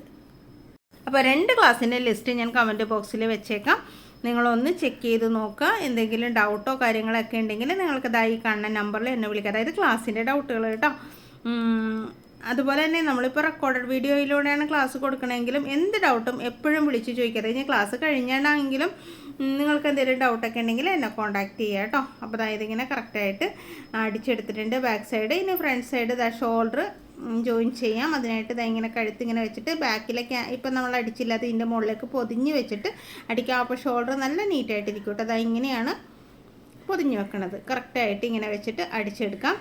അപ്പോൾ രണ്ട് ക്ലാസ്സിന്റെ ലിസ്റ്റ് ഞാൻ കമന്റ് ബോക്സിൽ വെച്ചേക്കാം. നിങ്ങളൊന്ന് ചെക്ക് ചെയ്ത് നോക്കുക. എന്തെങ്കിലും ഡൗട്ടോ കാര്യങ്ങളൊക്കെ ഉണ്ടെങ്കിൽ നിങ്ങൾക്ക് ദാ ഈ കാണുന്ന നമ്പറിൽ എന്നെ വിളിക്കുക അതായത് ക്ലാസ്സിന്റെ ഡൗട്ടുകൾ കേട്ടോ. അതുപോലെ തന്നെ നമ്മളിപ്പോൾ റെക്കോർഡഡ് വീഡിയോയിലൂടെയാണ് ക്ലാസ് കൊടുക്കണമെങ്കിലും എന്ത് ഡൗട്ടും എപ്പോഴും വിളിച്ച് ചോദിക്കരുത്. ഇനി ക്ലാസ് കഴിഞ്ഞാണെങ്കിലും നിങ്ങൾക്ക് എന്തെങ്കിലും ഡൗട്ടൊക്കെ ഉണ്ടെങ്കിൽ എന്നെ കോൺടാക്ട് ചെയ്യുക കേട്ടോ. അപ്പോൾ അതായത് ഇങ്ങനെ കറക്റ്റായിട്ട് അടിച്ചെടുത്തിട്ടുണ്ട്. ബാക്ക് സൈഡ് ഇനി front side the shoulder join ചെയ്യാം. അതിനായിട്ട് ദാ ഇങ്ങനെ കഴുത്ത് ഇങ്ങനെ വെച്ചിട്ട് ബാക്കിലേക്ക് ഇപ്പം നമ്മൾ അടിച്ചില്ല അത് ഇതിന്റെ മുകളിലേക്ക് പൊതിഞ്ഞ് വെച്ചിട്ട് അടിക്കാം. അപ്പോൾ ഷോൾഡർ നല്ല നീറ്റായിട്ടിരിക്കും കേട്ടോ. അതാ ഇങ്ങനെയാണ് പൊതിഞ്ഞ് വെക്കണത്. കറക്റ്റായിട്ട് ഇങ്ങനെ വെച്ചിട്ട് അടിച്ചെടുക്കാം.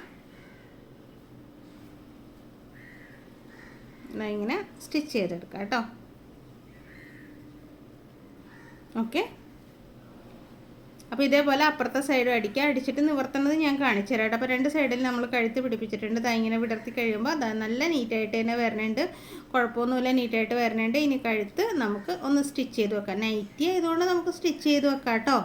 ഇങ്ങനെ സ്റ്റിച്ച് ചെയ്തെടുക്കാം കേട്ടോ. ഓക്കെ അപ്പോൾ ഇതേപോലെ അപ്പുറത്തെ സൈഡും അടിക്കുക. അടിച്ചിട്ട് നിവർത്തുന്നത് ഞാൻ കാണിച്ചു തരാം അപ്പോൾ രണ്ട് സൈഡിൽ നമ്മൾ കഴുത്ത് പിടിപ്പിച്ചിട്ടുണ്ട്. ദാ ഇങ്ങനെ വിടർത്തി കഴിയുമ്പോൾ അത് നല്ല നീറ്റായിട്ട് തന്നെ വരണുണ്ട്. കുഴപ്പമൊന്നുമില്ല നീറ്റായിട്ട് വരണുണ്ട്. ഇനി കഴുത്ത് നമുക്ക് ഒന്ന് സ്റ്റിച്ച് ചെയ്ത് വെക്കാം. നൈറ്റി ആയതുകൊണ്ട് നമുക്ക് സ്റ്റിച്ച് ചെയ്ത് വെക്കാം കേട്ടോ.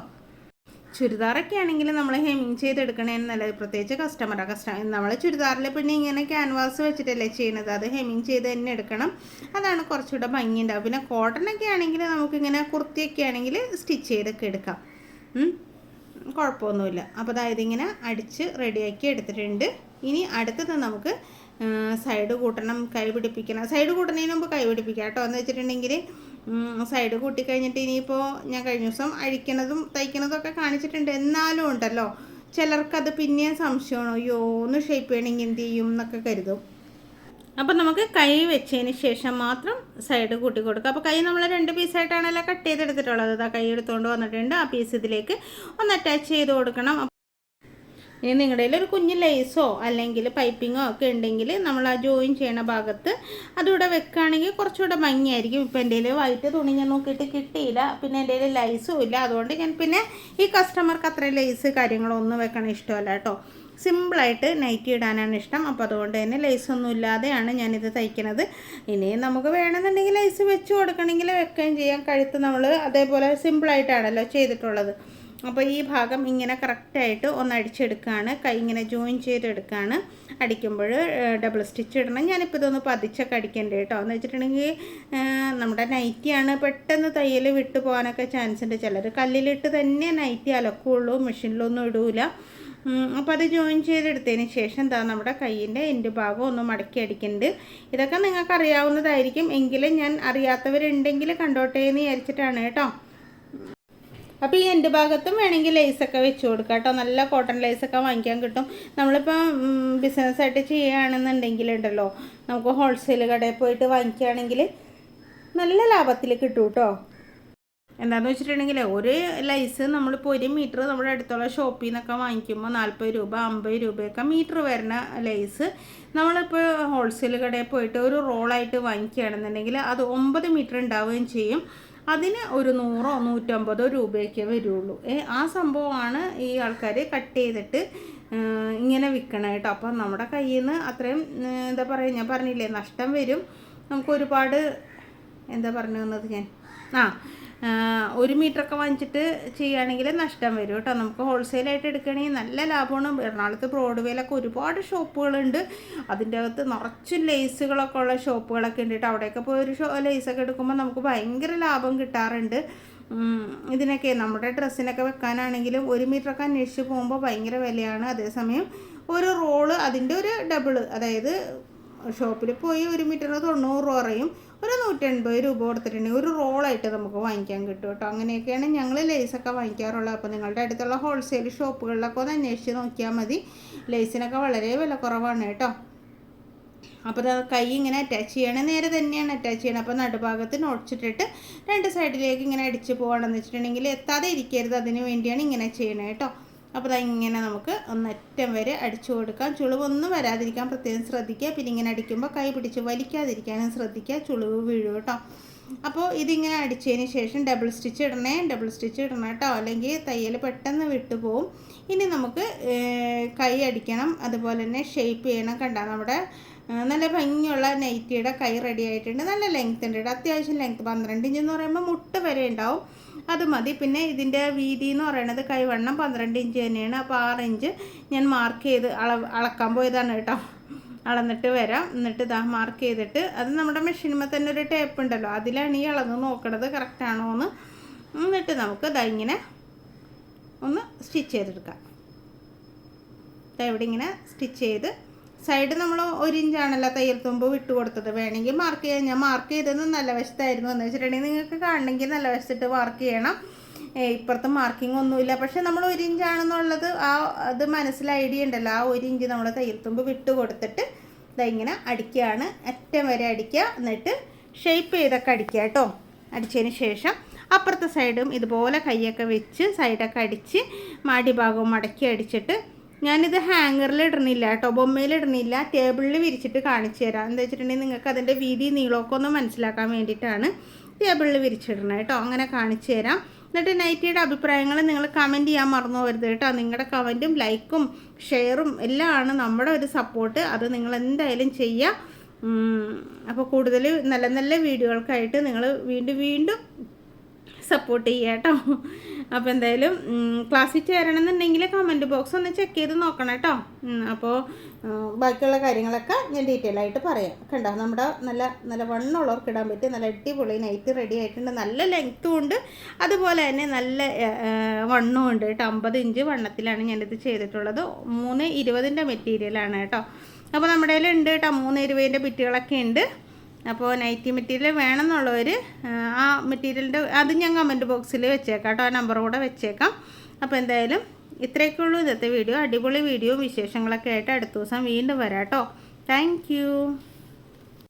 ചുരിദാറൊക്കെ ആണെങ്കിൽ നമ്മൾ ഹെമ്മിങ് ചെയ്തെടുക്കണേന്ന് നല്ലത്. പ്രത്യേകിച്ച് കസ്റ്റമറാണ് കസ്റ്റമർ നമ്മൾ ചുരിദാറിൽ പിന്നെ ഇങ്ങനെ ക്യാൻവാസ് വെച്ചിട്ടല്ലേ ചെയ്യുന്നത് അത് ഹെമ്മിങ് ചെയ്ത് തന്നെ എടുക്കണം. അതാണ് കുറച്ചുകൂടെ ഭംഗി ഉണ്ടാവും പിന്നെ കോട്ടണൊക്കെ ആണെങ്കിൽ നമുക്കിങ്ങനെ കുർത്തിയൊക്കെ ആണെങ്കിൽ സ്റ്റിച്ച് ചെയ്തൊക്കെ എടുക്കാം. കുഴപ്പമൊന്നുമില്ല. അപ്പോൾ അതായത് ഇങ്ങനെ അടിച്ച് റെഡിയാക്കി എടുത്തിട്ടുണ്ട്. ഇനി അടുത്തത് നമുക്ക് സൈഡ് കൂട്ടണം കൈ പിടിപ്പിക്കണം. സൈഡ് കൂട്ടുന്നതിന് മുമ്പ് കൈ പിടിപ്പിക്കാം കേട്ടോ. എന്ന് വെച്ചിട്ടുണ്ടെങ്കിൽ സൈഡ് കൂട്ടിക്കഴിഞ്ഞിട്ട് ഇനിയിപ്പോൾ ഞാൻ കഴിഞ്ഞ ദിവസം അഴിക്കണതും തയ്ക്കണതും ഒക്കെ കാണിച്ചിട്ടുണ്ട്. എന്നാലും ഉണ്ടല്ലോ ചിലർക്കത് പിന്നെയും സംശയമാണ്. അയ്യോ ഒന്ന് ഷേപ്പ് ചെയ്യണമെങ്കിൽ എന്ത് ചെയ്യും എന്നൊക്കെ കരുതും. അപ്പം നമുക്ക് കൈ വെച്ചതിന് ശേഷം മാത്രം സൈഡ് കൂട്ടി കൊടുക്കുക അപ്പോൾ കൈ നമ്മൾ രണ്ട് പീസായിട്ടാണല്ലോ കട്ട് ചെയ്തെടുത്തിട്ടുള്ളത്. ആ കൈ എടുത്തുകൊണ്ട് വന്നിട്ടുണ്ട്. ആ പീസ് ഇതിലേക്ക് ഒന്ന് അറ്റാച്ച് ചെയ്ത് കൊടുക്കണം. ഇനി നിങ്ങളുടെ കയ്യിൽ ഒരു കുഞ്ഞ് ലേസോ അല്ലെങ്കിൽ പൈപ്പിങ്ങോ ഒക്കെ ഉണ്ടെങ്കിൽ നമ്മൾ ആ ജോയിൻ ചെയ്യണ ഭാഗത്ത് അതുകൂടെ വെക്കുകയാണെങ്കിൽ കുറച്ചുകൂടെ ഭംഗിയായിരിക്കും. ഇപ്പം എന്റെ കയ്യിൽ വൈറ്റ് തുണി ഞാൻ നോക്കിയിട്ട് കിട്ടിയില്ല. പിന്നെ എന്റെ കയ്യിൽ ലൈസും ഇല്ല. അതുകൊണ്ട് ഞാൻ പിന്നെ ഈ കസ്റ്റമർക്ക് അത്രയും ലേസ് കാര്യങ്ങളൊന്നും വെക്കണ ഇഷ്ടമല്ല കേട്ടോ. സിമ്പിളായിട്ട് നൈറ്റി ഇടാനാണ് ഇഷ്ടം. അപ്പോൾ അതുകൊണ്ട് തന്നെ ലേസ് ഒന്നും ഇല്ലാതെയാണ് ഞാനിത് തയ്ക്കുന്നത് ഇനി നമുക്ക് വേണമെന്നുണ്ടെങ്കിൽ ലേസ് വെച്ച് കൊടുക്കണമെങ്കിൽ വെക്കുകയും ചെയ്യാം. കഴുത്ത് നമ്മൾ അതേപോലെ സിമ്പിളായിട്ടാണല്ലോ ചെയ്തിട്ടുള്ളത്. അപ്പോൾ ഈ ഭാഗം ഇങ്ങനെ കറക്റ്റായിട്ട് ഒന്ന് അടിച്ചെടുക്കുകയാണ് കൈ ഇങ്ങനെ ജോയിൻ ചെയ്തെടുക്കുകയാണ് അടിക്കുമ്പോൾ ഡബിൾ സ്റ്റിച്ച് ഇടണം. ഞാനിപ്പോൾ ഇതൊന്ന് പതിച്ചൊക്കെ അടിക്കേണ്ടത് കേട്ടോ എന്ന് വെച്ചിട്ടുണ്ടെങ്കിൽ നമ്മുടെ നൈറ്റിയാണ് പെട്ടെന്ന് തയ്യൽ വിട്ടു പോകാനൊക്കെ ചാൻസ് ഉണ്ട്. ചിലർ കല്ലിലിട്ട് തന്നെ നൈറ്റി അലക്കുള്ളൂ. മെഷീനിലൊന്നും ഇടൂല. അപ്പോൾ അത് ജോയിൻ ചെയ്തെടുത്തതിന് ശേഷം എന്താ നമ്മുടെ കയ്യിന്റെ എന്റെ ഭാഗം ഒന്ന് മടക്കി അടിക്കുന്നുണ്ട്. ഇതൊക്കെ നിങ്ങൾക്ക് അറിയാവുന്നതായിരിക്കും. എങ്കിലും ഞാൻ അറിയാത്തവരുണ്ടെങ്കിൽ കണ്ടോട്ടെ എന്ന് വിചാരിച്ചിട്ടാണ് കേട്ടോ. അപ്പോൾ ഈ എന്റെ ഭാഗത്തും വേണമെങ്കിൽ ലേസൊക്കെ വെച്ച് കൊടുക്കാം കേട്ടോ. നല്ല കോട്ടൺ ലേസൊക്കെ വാങ്ങിക്കാൻ കിട്ടും. നമ്മളിപ്പോൾ ബിസിനസ്സായിട്ട് ചെയ്യുകയാണെന്നുണ്ടെങ്കിൽ ഉണ്ടല്ലോ. നമുക്ക് ഹോൾസെയിൽ കടയിൽ പോയിട്ട് വാങ്ങിക്കുകയാണെങ്കിൽ നല്ല ലാഭത്തിൽ കിട്ടും കേട്ടോ എന്താണെന്ന് വെച്ചിട്ടുണ്ടെങ്കിൽ ഒരു ലൈസ് നമ്മളിപ്പോൾ ഒരു മീറ്റർ നമ്മുടെ അടുത്തുള്ള ഷോപ്പിൽ നിന്നൊക്കെ വാങ്ങിക്കുമ്പോൾ നാൽപ്പത് രൂപ അമ്പത് രൂപയൊക്കെ മീറ്റർ വരുന്ന ലൈസ് നമ്മളിപ്പോൾ ഹോൾസെയിൽ കടയിൽ പോയിട്ട് ഒരു റോളായിട്ട് വാങ്ങിക്കുകയാണെന്നുണ്ടെങ്കിൽ അത് ഒമ്പത് മീറ്റർ ഉണ്ടാവുകയും ചെയ്യും. അതിന് ഒരു നൂറോ നൂറ്റമ്പതോ രൂപയൊക്കെ വരുള്ളൂ. ആ സംഭവമാണ് ഈ ആൾക്കാർ കട്ട് ചെയ്തിട്ട് ഇങ്ങനെ വിൽക്കണം കേട്ടോ. അപ്പം നമ്മുടെ കയ്യിൽ നിന്ന് അത്രയും എന്താ പറയുക ഞാൻ പറഞ്ഞില്ലേ നഷ്ടം വരും. നമുക്ക് ഒരുപാട് എന്താ പറഞ്ഞു തന്നത് ഞാൻ? ആ, ഒരു മീറ്ററൊക്കെ വാങ്ങിച്ചിട്ട് ചെയ്യുകയാണെങ്കിൽ നഷ്ടം വരും കേട്ടോ. നമുക്ക് ഹോൾസെയിലായിട്ട് എടുക്കുകയാണെങ്കിൽ നല്ല ലാഭമാണ്. എറണാകുളത്ത് ബ്രോഡ്വേയിലൊക്കെ ഒരുപാട് ഷോപ്പുകളുണ്ട്. അതിന്റെ അകത്ത് നിറച്ചും ലേസുകളൊക്കെ ഉള്ള ഷോപ്പുകളൊക്കെ ഉണ്ട് കേട്ടോ അവിടെയൊക്കെ പോയി ഒരു ഷോ ലേസൊക്കെ എടുക്കുമ്പോൾ നമുക്ക് ഭയങ്കര ലാഭം കിട്ടാറുണ്ട്. ഇതിനൊക്കെ നമ്മുടെ ഡ്രസ്സിനൊക്കെ വെക്കാനാണെങ്കിലും ഒരു മീറ്ററൊക്കെ അന്വേഷിച്ച് പോകുമ്പോൾ ഭയങ്കര വിലയാണ്. അതേസമയം ഒരു റോൾ അതിന്റെ ഒരു ഡബിൾ അതായത് ഷോപ്പിൽ പോയി ഒരു മീറ്ററിന് തൊണ്ണൂറ് രൂപ പറയും ഒരു നൂറ്റൻപത് രൂപ കൊടുത്തിട്ടുണ്ടെങ്കിൽ ഒരു റോളായിട്ട് നമുക്ക് വാങ്ങിക്കാൻ കിട്ടും കേട്ടോ. അങ്ങനെയൊക്കെയാണ് ഞങ്ങൾ ലേസൊക്കെ വാങ്ങിക്കാറുള്ളത്. അപ്പോൾ നിങ്ങളുടെ അടുത്തുള്ള ഹോൾസെയിൽ ഷോപ്പുകളിലൊക്കെ ഒന്ന് അന്വേഷിച്ച് നോക്കിയാൽ മതി. ലേസിനൊക്കെ വളരെ വില കുറവാണ് കേട്ടോ. അപ്പോൾ കൈ ഇങ്ങനെ അറ്റാച്ച് ചെയ്യണം നേരെ തന്നെയാണ് അറ്റാച്ച് ചെയ്യണം അപ്പോൾ നടുഭാഗത്ത് നോടിച്ചിട്ടിട്ട് രണ്ട് സൈഡിലേക്ക് ഇങ്ങനെ അടിച്ച് പോകണമെന്ന് വെച്ചിട്ടുണ്ടെങ്കിൽ എത്താതെ ഇരിക്കരുത്. അതിന് വേണ്ടിയാണ് ഇങ്ങനെ ചെയ്യണേ കേട്ടോ. അപ്പോൾ ഇങ്ങനെ നമുക്ക് ഒന്നറ്റം വരെ അടിച്ചു കൊടുക്കാം. ചുളിവൊന്നും വരാതിരിക്കാൻ പ്രത്യേകം ശ്രദ്ധിക്കുക. പിന്നെ ഇങ്ങനെ അടിക്കുമ്പോൾ കൈ പിടിച്ച് വലിക്കാതിരിക്കാനും ശ്രദ്ധിക്കുക. ചുളിവ് വീഴും കേട്ടോ. അപ്പോൾ ഇതിങ്ങനെ അടിച്ചതിന് ശേഷം ഡബിൾ സ്റ്റിച്ച് ഇടണേ. ഡബിൾ സ്റ്റിച്ച് ഇടണം കേട്ടോ. അല്ലെങ്കിൽ തയ്യൽ പെട്ടെന്ന് വിട്ടുപോകും ഇനി നമുക്ക് കൈ അടിക്കണം. അതുപോലെ തന്നെ ഷേപ്പ് ചെയ്യണം. കണ്ട നമ്മുടെ നല്ല ഭംഗിയുള്ള നൈറ്റിയുടെ കൈ റെഡി ആയിട്ടുണ്ട്. നല്ല ലെങ്ത് ഉണ്ട് അത്യാവശ്യം ലെങ്ത് പന്ത്രണ്ട് ഇഞ്ച് എന്ന് പറയുമ്പോൾ മുട്ട് വരെ ഉണ്ടാവും. അത് മതി. പിന്നെ ഇതിന്റെ വീതി എന്ന് പറയുന്നത് കൈവണ്ണം പന്ത്രണ്ട് ഇഞ്ച് തന്നെയാണ്. അപ്പോൾ ആറ് ഇഞ്ച് ഞാൻ മാർക്ക് ചെയ്ത് അളവ് അളക്കാൻ പോയതാണ് കേട്ടോ. അളന്നിട്ട് വരാം. എന്നിട്ട് ഇതാ മാർക്ക് ചെയ്തിട്ട് അത് നമ്മുടെ മെഷീനുമ്പോൾ തന്നെ ഒരു ടേപ്പ് ഉണ്ടല്ലോ. അതിലാണ് ഈ അളന്ന് നോക്കണത് കറക്റ്റാണോ എന്ന് എന്നിട്ട് നമുക്ക് ഇതാ ഇങ്ങനെ ഒന്ന് സ്റ്റിച്ച് ചെയ്തെടുക്കാം. ദാ ഇവിടെ ഇങ്ങനെ സ്റ്റിച്ച് ചെയ്ത് സൈഡ് നമ്മൾ ഒരു ഇഞ്ചാണല്ലോ തയ്യൽ തുമ്പ് വിട്ട് കൊടുത്തത്. വേണമെങ്കിൽ മാർക്ക് ചെയ്യാൻ ഞാൻ മാർക്ക് ചെയ്തത് നല്ല വശത്തായിരുന്നു എന്ന് വെച്ചിട്ടുണ്ടെങ്കിൽ നിങ്ങൾക്ക് കാണണമെങ്കിൽ നല്ല വശത്തിട്ട് മാർക്ക് ചെയ്യണം. ഇപ്പുറത്ത് മാർക്കിംഗ് ഒന്നുമില്ല. പക്ഷെ നമ്മൾ ഒരു ഇഞ്ചാണെന്നുള്ളത് ആ അത് മനസ്സിൽ ഐഡിയ ഉണ്ടല്ലോ. ആ ഒരു ഇഞ്ച് നമ്മൾ തയ്യൽ തുമ്പ് വിട്ട് കൊടുത്തിട്ട് ഇങ്ങനെ അടിക്കുകയാണ്. അറ്റം വരെ അടിക്കുക. എന്നിട്ട് ഷേപ്പ് ചെയ്തൊക്കെ അടിക്കുക കേട്ടോ. അടിച്ചതിന് ശേഷം അപ്പുറത്തെ സൈഡും ഇതുപോലെ കൈയൊക്കെ വെച്ച് സൈഡൊക്കെ അടിച്ച് മാടി ഭാഗവും മടക്കി അടിച്ചിട്ട് ഞാനിത് ഹാങ്ങറിൽ ഇടണില്ല കേട്ടോ ബൊമ്മയിൽ ഇടണില്ല ടേബിളിൽ വിരിച്ചിട്ട് കാണിച്ചു തരാം. എന്താ വെച്ചിട്ടുണ്ടെങ്കിൽ നിങ്ങൾക്ക് അതിന്റെ വീതി നീളമൊക്കെ ഒന്ന് മനസ്സിലാക്കാൻ വേണ്ടിയിട്ടാണ് ടേബിളിൽ വിരിച്ചിടണം കേട്ടോ അങ്ങനെ കാണിച്ചു തരാം. എന്നിട്ട് നൈറ്റിയുടെ അഭിപ്രായങ്ങൾ നിങ്ങൾ കമന്റ് ചെയ്യാൻ മറന്നു പോകരുത് കേട്ടോ. നിങ്ങളുടെ കമന്റും ലൈക്കും ഷെയറും എല്ലാം ആണ് നമ്മുടെ ഒരു സപ്പോർട്ട്. അത് നിങ്ങൾ എന്തായാലും ചെയ്യുക. അപ്പോൾ കൂടുതൽ നല്ല നല്ല വീഡിയോകൾക്കായിട്ട് നിങ്ങൾ വീണ്ടും വീണ്ടും സപ്പോർട്ട് ചെയ്യുക കേട്ടോ. അപ്പോൾ എന്തായാലും ക്ലാസ്സിൽ ചേരണം എന്നുണ്ടെങ്കിൽ കമന്റ് ബോക്സ് ഒന്ന് ചെക്ക് ചെയ്ത് നോക്കണം കേട്ടോ. അപ്പോൾ ബാക്കിയുള്ള കാര്യങ്ങളൊക്കെ ഞാൻ ഡീറ്റെയിൽ ആയിട്ട് പറയാം. കണ്ടോ നമ്മുടെ നല്ല നല്ല വണ്ണമുള്ളവർക്ക് ഇടാൻ പറ്റിയ നല്ല അടിപൊളി നൈറ്റ് റെഡി ആയിട്ടുണ്ട്. നല്ല ലെങ്ത്തും ഉണ്ട്. അതുപോലെ തന്നെ നല്ല വണ്ണവും ഉണ്ട് കേട്ടോ. അമ്പത് ഇഞ്ച് വണ്ണത്തിലാണ് ഞാനിത് ചെയ്തിട്ടുള്ളത്. മൂന്ന് ഇരുപതിന്റെ മെറ്റീരിയലാണ് കേട്ടോ. അപ്പോൾ നമ്മുടെ കയ്യിൽ ഉണ്ട് കേട്ടോ. മൂന്ന് ഇരുപതിന്റെ ബിറ്റുകളൊക്കെ ഉണ്ട്. അപ്പോൾ നൈറ്റി മെറ്റീരിയൽ വേണമെന്നുള്ളവർ ആ മെറ്റീരിയലിന്റെ അത് ഞാൻ കമന്റ് ബോക്സിൽ വെച്ചേക്കാം കേട്ടോ ആ നമ്പർ കൂടെ വെച്ചേക്കാം. അപ്പോൾ എന്തായാലും ഇത്രയൊക്കെ ഉള്ളൂ ഇന്നത്തെ വീഡിയോ അടിപൊളി വീഡിയോ വിശേഷങ്ങളൊക്കെ ആയിട്ട് അടുത്ത ദിവസം വീണ്ടും വരാം കേട്ടോ. താങ്ക്